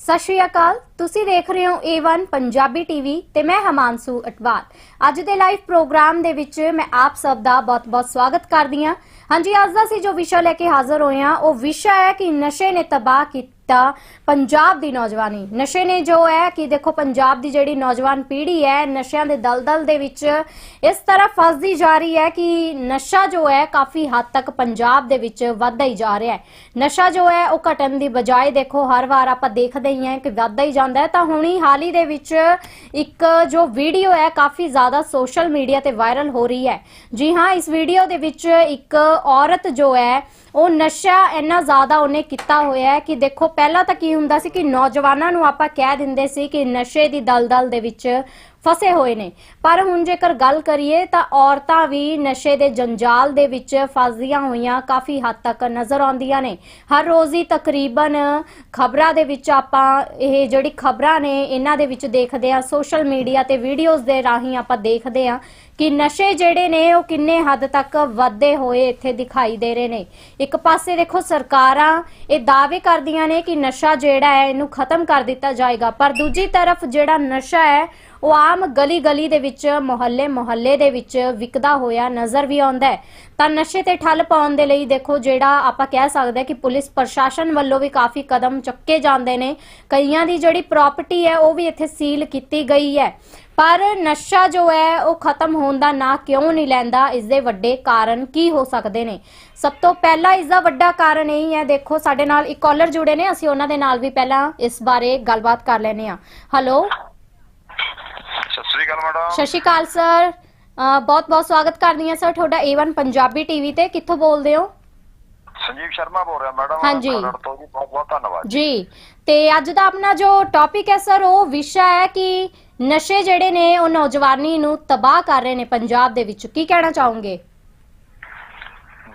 ਸਤਿ ਸ਼੍ਰੀ ਅਕਾਲ। ਤੁਸੀਂ ਦੇਖ ਰਹੇ ਹੋ A1 ਪੰਜਾਬੀ ਟੀਵੀ ਤੇ ਮੈਂ ਹਮਾਂਸੂ ਅਟਵਾਲ। ਅੱਜ ਦੇ ਲਾਈਵ ਪ੍ਰੋਗਰਾਮ ਦੇ ਵਿੱਚ ਮੈਂ ਆਪ ਸਭ ਦਾ ਬਹੁਤ-ਬਹੁਤ ਸਵਾਗਤ ਕਰਦੀ ਹਾਂ। ਹਾਂਜੀ, ਅੱਜ ਦਾ ਅਸੀਂ ਜੋ ਵਿਸ਼ਾ ਲੈ ਕੇ ਹਾਜ਼ਰ ਹੋਏ ਹਾਂ, ਉਹ ਵਿਸ਼ਾ ਹੈ ਕਿ ਨਸ਼ੇ ਨੇ ਤਬਾਹ ਕੀਤਾ ਪੰਜਾਬ ਦੀ ਨੌਜਵਾਨੀ। ਨਸ਼ੇ ਨੇ ਜੋ ਹੈ ਕਿ ਦੇਖੋ ਪੰਜਾਬ ਦੀ ਜਿਹੜੀ ਨੌਜਵਾਨ ਪੀੜ੍ਹੀ ਹੈ, ਨਸ਼ਿਆਂ ਦੇ ਦਲਦਲ ਦੇ ਵਿੱਚ ਇਸ ਤਰ੍ਹਾਂ ਫਸਦੀ ਜਾ ਰਹੀ ਹੈ ਕਿ ਨਸ਼ਾ ਜੋ ਹੈ ਕਾਫੀ ਹੱਦ ਤੱਕ ਪੰਜਾਬ ਦੇ ਵਿੱਚ ਵੱਧਦਾ ਹੀ ਜਾ ਰਿਹਾ ਹੈ। ਨਸ਼ਾ ਜੋ ਹੈ ਉਹ ਘਟਣ ਦੀ ਬਜਾਏ ਦੇਖੋ ਹਰ ਵਾਰ ਆਪਾਂ ਦੇਖਦੇ ਹੀ ਹਾਂ ਕਿ ਵੱਧਦਾ ਹੀ ਜਾਂਦਾ ਹੈ। ਤਾਂ ਹੁਣੀ ਹਾਲ ਹੀ ਦੇ ਵਿੱਚ ਇੱਕ ਜੋ ਵੀਡੀਓ ਹੈ ਕਾਫੀ ਜ਼ਿਆਦਾ ਸੋਸ਼ਲ ਮੀਡੀਆ ਤੇ ਵਾਇਰਲ ਹੋ ਰਹੀ ਹੈ। ਜੀ ਹਾਂ, ਇਸ ਵੀਡੀਓ ਦੇ ਵਿੱਚ ਇੱਕ ਔਰਤ ਜੋ ਹੈ, ਉਹ ਨਸ਼ਾ ਇੰਨਾ ਜ਼ਿਆਦਾ ਉਹਨੇ ਕੀਤਾ ਹੋਇਆ ਹੈ ਕਿ ਦੇਖੋ ਪਹਿਲਾਂ ਤਾਂ ਕੀ ਹੁੰਦਾ ਸੀ ਕਿ ਨੌਜਵਾਨਾਂ ਨੂੰ ਆਪਾਂ ਕਹਿ ਦਿੰਦੇ ਸੀ ਕਿ ਨਸ਼ੇ ਦੀ ਦਲਦਲ ਦੇ ਵਿੱਚ ਫਸੇ ਹੋਏ ਨੇ। ਪਰ ਹੁਣ ਜੇਕਰ ਗੱਲ ਕਰੀਏ ਤਾਂ ਔਰਤਾਂ ਵੀ ਨਸ਼ੇ ਦੇ ਜੰਜਾਲ ਦੇ ਵਿੱਚ ਫਸਦੀਆਂ ਹੋਈਆਂ ਕਾਫੀ ਹੱਦ ਤੱਕ ਨਜ਼ਰ ਆਉਂਦੀਆਂ ਨੇ। ਹਰ ਰੋਜ਼ ਹੀ ਤਕਰੀਬਨ ਖਬਰਾਂ ਦੇ ਵਿੱਚ ਆਪਾਂ ਇਹ ਜਿਹੜੀ ਖਬਰਾਂ ਨੇ, ਇਹਨਾਂ ਦੇ ਵਿੱਚ ਦੇਖਦੇ ਆ ਸੋਸ਼ਲ ਮੀਡੀਆ ਤੇ ਵੀਡੀਓਜ਼ ਦੇ ਰਾਹੀਂ ਆਪਾਂ ਦੇਖਦੇ ਆ ਕਿ ਨਸ਼ੇ ਜਿਹੜੇ ਨੇ, ਉਹ ਕਿੰਨੇ ਹੱਦ ਤੱਕ ਵਧਦੇ ਹੋਏ ਇੱਥੇ ਦਿਖਾਈ ਦੇ ਰਹੇ ਨੇ। ਇੱਕ ਪਾਸੇ ਦੇਖੋ ਸਰਕਾਰਾਂ ਇਹ ਦਾਅਵੇ ਕਰਦੀਆਂ ਨੇ ਕਿ ਨਸ਼ਾ ਜਿਹੜਾ ਹੈ, ਇਹਨੂੰ ਖਤਮ ਕਰ ਦਿੱਤਾ ਜਾਏਗਾ। ਪਰ ਦੂਜੀ ਤਰਫ ਜਿਹੜਾ ਨਸ਼ਾ ਹੈ ਉਹ ਆਮ ਗਲੀ ਗਲੀ ਦੇ ਵਿੱਚ ਮੁਹੱਲੇ ਮੁਹੱਲੇ ਦੇ ਵਿੱਚ ਵਿਕਦਾ ਹੋਇਆ ਨਜ਼ਰ ਵੀ ਆਉਂਦਾ ਹੈ। ਤਾਂ ਨਸ਼ੇ ਤੇ ਠੱਲ ਪਾਉਣ ਦੇ ਲਈ ਦੇਖੋ ਜਿਹੜਾ ਆਪਾਂ ਕਹਿ ਸਕਦੇ ਹਾਂ ਕਿ ਪੁਲਿਸ ਪ੍ਰਸ਼ਾਸਨ ਵੱਲੋਂ ਵੀ ਕਾਫੀ ਕਦਮ ਚੱਕੇ ਜਾਂਦੇ ਨੇ। ਕਈਆਂ ਦੀ ਜਿਹੜੀ ਪ੍ਰਾਪਰਟੀ ਹੈ, ਉਹ ਵੀ ਇੱਥੇ ਸੀਲ ਕੀਤੀ ਗਈ ਹੈ। ਪਰ ਨਸ਼ਾ ਜੋ ਹੈ, ਉਹ ਖਤਮ ਹੋਣ ਦਾ ਨਾਂ ਕਿਉਂ ਨਹੀਂ ਲੈਂਦਾ? ਇਸ ਦੇ ਵੱਡੇ ਕਾਰਨ ਕੀ ਹੋ ਸਕਦੇ ਨੇ? ਸਭ ਤੋਂ ਪਹਿਲਾਂ ਇਸ ਦਾ ਵੱਡਾ ਕਾਰਨ ਇਹ ਹੈ ਦੇਖੋ ਸਾਡੇ ਨਾਲ ਇੱਕ ਕਾਲਰ ਜੁੜੇ ਨੇ, ਅਸੀਂ ਉਹਨਾਂ ਦੇ ਨਾਲ ਵੀ ਪਹਿਲਾਂ ਇਸ ਬਾਰੇ ਗੱਲਬਾਤ ਕਰ ਲੈਨੇ ਆ ਹੈਲੋ ਸਤਿ ਸ੍ਰੀ ਅਕਾਲ ਮੈਡਮ। ਸਤਿ ਸ਼੍ਰੀ ਅਕਾਲ ਸਰ। ਬਹੁਤ ਬਹੁਤ ਸਵਾਗਤ ਕਰਦੀ ਹਾਂ ਸਰ। ਤੁਹਾਡਾ A1 ਪੰਜਾਬੀ ਟੀਵੀ ਤੇ ਕਿੱਥੋਂ ਬੋਲਦੇ ਹੋ? ਸੰਜੀਵ ਸ਼ਰਮਾ ਬੋਲ ਰਿਹਾ ਮੈਡਮ ਹਾਂਜੀ। ਖਰੜ ਤੋਂ ਜੀ ਬਹੁਤ ਬਹੁਤ ਧੰਨਵਾਦ। ਜੀ। ਤੇ ਅੱਜ ਦਾ ਆਪਣਾ ਜੋ ਟੌਪਿਕ ਹੈ ਸਰ ਉਹ ਵਿਸ਼ਾ ਹੈ ਕਿ ਨਸ਼ੇ ਜਿਹੜੇ ਨੇ ਉਹ ਨੌਜਵਾਨੀ ਨੂੰ ਤਬਾਹ ਕਰ ਰਹੇ ਨੇ ਪੰਜਾਬ ਦੇ ਵਿੱਚ। ਕੀ ਕਹਿਣਾ ਚਾਹੋਗੇ?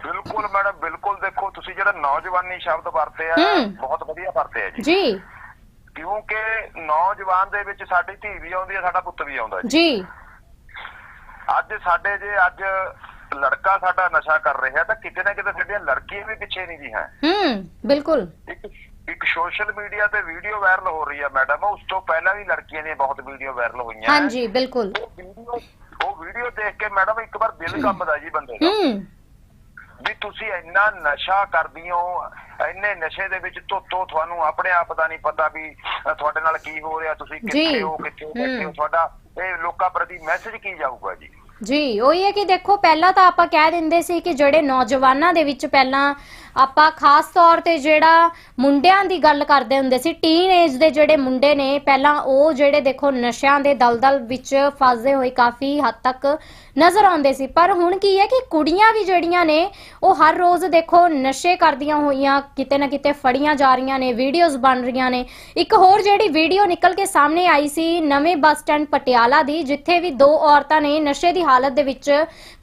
ਬਿਲਕੁਲ ਮੈਡਮ ਬਿਲਕੁਲ ਦੇਖੋ ਤੁਸੀਂ ਜਿਹੜਾ ਨੌਜਵਾਨੀ ਸ਼ਬਦ ਵਰਤੇ ਆ। ਬਹੁਤ ਵਧੀਆ ਵਰਤੇ ਆ ਜੀ। ਜੀ। ਕਿਉਂਕਿ ਨੌਜਵਾਨ ਦੇ ਵਿੱਚ ਸਾਡੀ ਧੀ ਵੀ ਆਉਂਦੀ ਹੈ ਸਾਡਾ ਪੁੱਤ ਵੀ ਆਉਂਦਾ ਜੀ। ਜੀ। ਅੱਜ ਸਾਡੇ ਜੇ ਅੱਜ ਲੜਕਾ ਸਾਡਾ ਨਸ਼ਾ ਕਰ ਰਿਹਾ ਤਾਂ ਕਿਤੇ ਨਾ ਕਿਤੇ ਸਾਡੀਆਂ ਲੜਕੀਆਂ ਵੀ ਪਿੱਛੇ ਨਹੀਂ ਜੀ ਹੈ ਹੂੰ ਬਿਲਕੁਲ। ਇੱਕ ਸੋਸ਼ਲ ਮੀਡੀਆ ਤੇ ਵੀਡੀਓ ਵਾਇਰਲ ਹੋ ਰਹੀ ਹੈ ਮੈਡਮ ਉਸ ਤੋਂ ਪਹਿਲਾਂ ਵੀ ਲੜਕੀਆਂ ਦੀਆਂ ਬਹੁਤ ਵੀਡੀਓ ਵਾਇਰਲ ਹੋਈਆਂ। ਹੈ। ਹਾਂਜੀ ਬਿਲਕੁਲ। ਉਹ ਵੀਡੀਓ ਦੇਖ ਕੇ ਮੈਡਮ ਇੱਕ ਵਾਰ ਦਿਲ ਕੰਬਦਾ ਜੀ ਬੰਦੇ ਦਾ। ਹੂੰ। ਵੀ ਤੁਸੀਂ ਇੰਨਾ ਨਸ਼ਾ ਕਰਦੀ ਹੋ ਇੰਨੇ ਨਸ਼ੇ ਦੇ ਵਿੱਚ ਧੋਤੋ ਤੁਹਾਨੂੰ ਆਪਣੇ ਆਪ ਦਾ ਨਹੀਂ ਪਤਾ ਵੀ ਤੁਹਾਡੇ ਨਾਲ ਕੀ ਹੋ ਰਿਹਾ ਤੁਸੀਂ। ਕਿੱਥੇ ਹੋ ਕਿੱਥੇ ਬੈਠੇ ਹੋ। ਤੁਹਾਡਾ ਇਹ ਲੋਕਾਂ ਪ੍ਰਤੀ ਮੈਸੇਜ ਕੀ ਜਾਊਗਾ ਜੀ ਜੀ ਉਹੀ ਹੈ ਕਿ ਦੇਖੋ ਪਹਿਲਾਂ ਤਾਂ ਆਪਾਂ ਕਹਿ ਦਿੰਦੇ ਸੀ ਕਿ ਜਿਹੜੇ ਨੌਜਵਾਨਾਂ ਦੇ ਵਿੱਚ ਪਹਿਲਾਂ ਆਪਾਂ ਖਾਸ ਤੌਰ ਤੇ ਜਿਹੜਾ ਮੁੰਡਿਆਂ ਦੀ ਗੱਲ ਕਰਦੇ ਹੁੰਦੇ ਸੀ ਟੀਨ ਏਜ ਦੇ ਜਿਹੜੇ ਮੁੰਡੇ ਨੇ, ਪਹਿਲਾਂ ਉਹ ਜਿਹੜੇ ਦੇਖੋ ਨਸ਼ਿਆਂ ਦੇ ਦਲਦਲ ਵਿੱਚ ਫਸਦੇ ਹੋਏ ਕਾਫੀ ਹੱਦ ਤੱਕ ਨਜ਼ਰ ਆਉਂਦੇ ਸੀ। ਪਰ ਹੁਣ ਕੀ ਹੈ ਕਿ ਕੁੜੀਆਂ ਵੀ ਜਿਹੜੀਆਂ ਨੇ, ਉਹ ਹਰ ਰੋਜ਼ ਦੇਖੋ ਨਸ਼ੇ ਕਰਦੀਆਂ ਹੋਈਆਂ, ਕਿਤੇ ਨਾ ਕਿਤੇ ਫੜੀਆਂ ਜਾ ਰਹੀਆਂ ਨੇ ਵੀਡੀਓਜ਼ ਬਣ ਰਹੀਆਂ ਨੇ। ਇੱਕ ਹੋਰ ਜਿਹੜੀ ਵੀਡੀਓ ਨਿਕਲ ਕੇ ਸਾਹਮਣੇ ਆਈ ਸੀ, ਨਵੇਂ ਬੱਸ ਸਟੈਂਡ ਪਟਿਆਲਾ ਦੀ, ਜਿੱਥੇ ਵੀ ਦੋ ਔਰਤਾਂ ਨੇ ਨਸ਼ੇ ਦੀ ਹਾਲਤ ਦੇ ਵਿੱਚ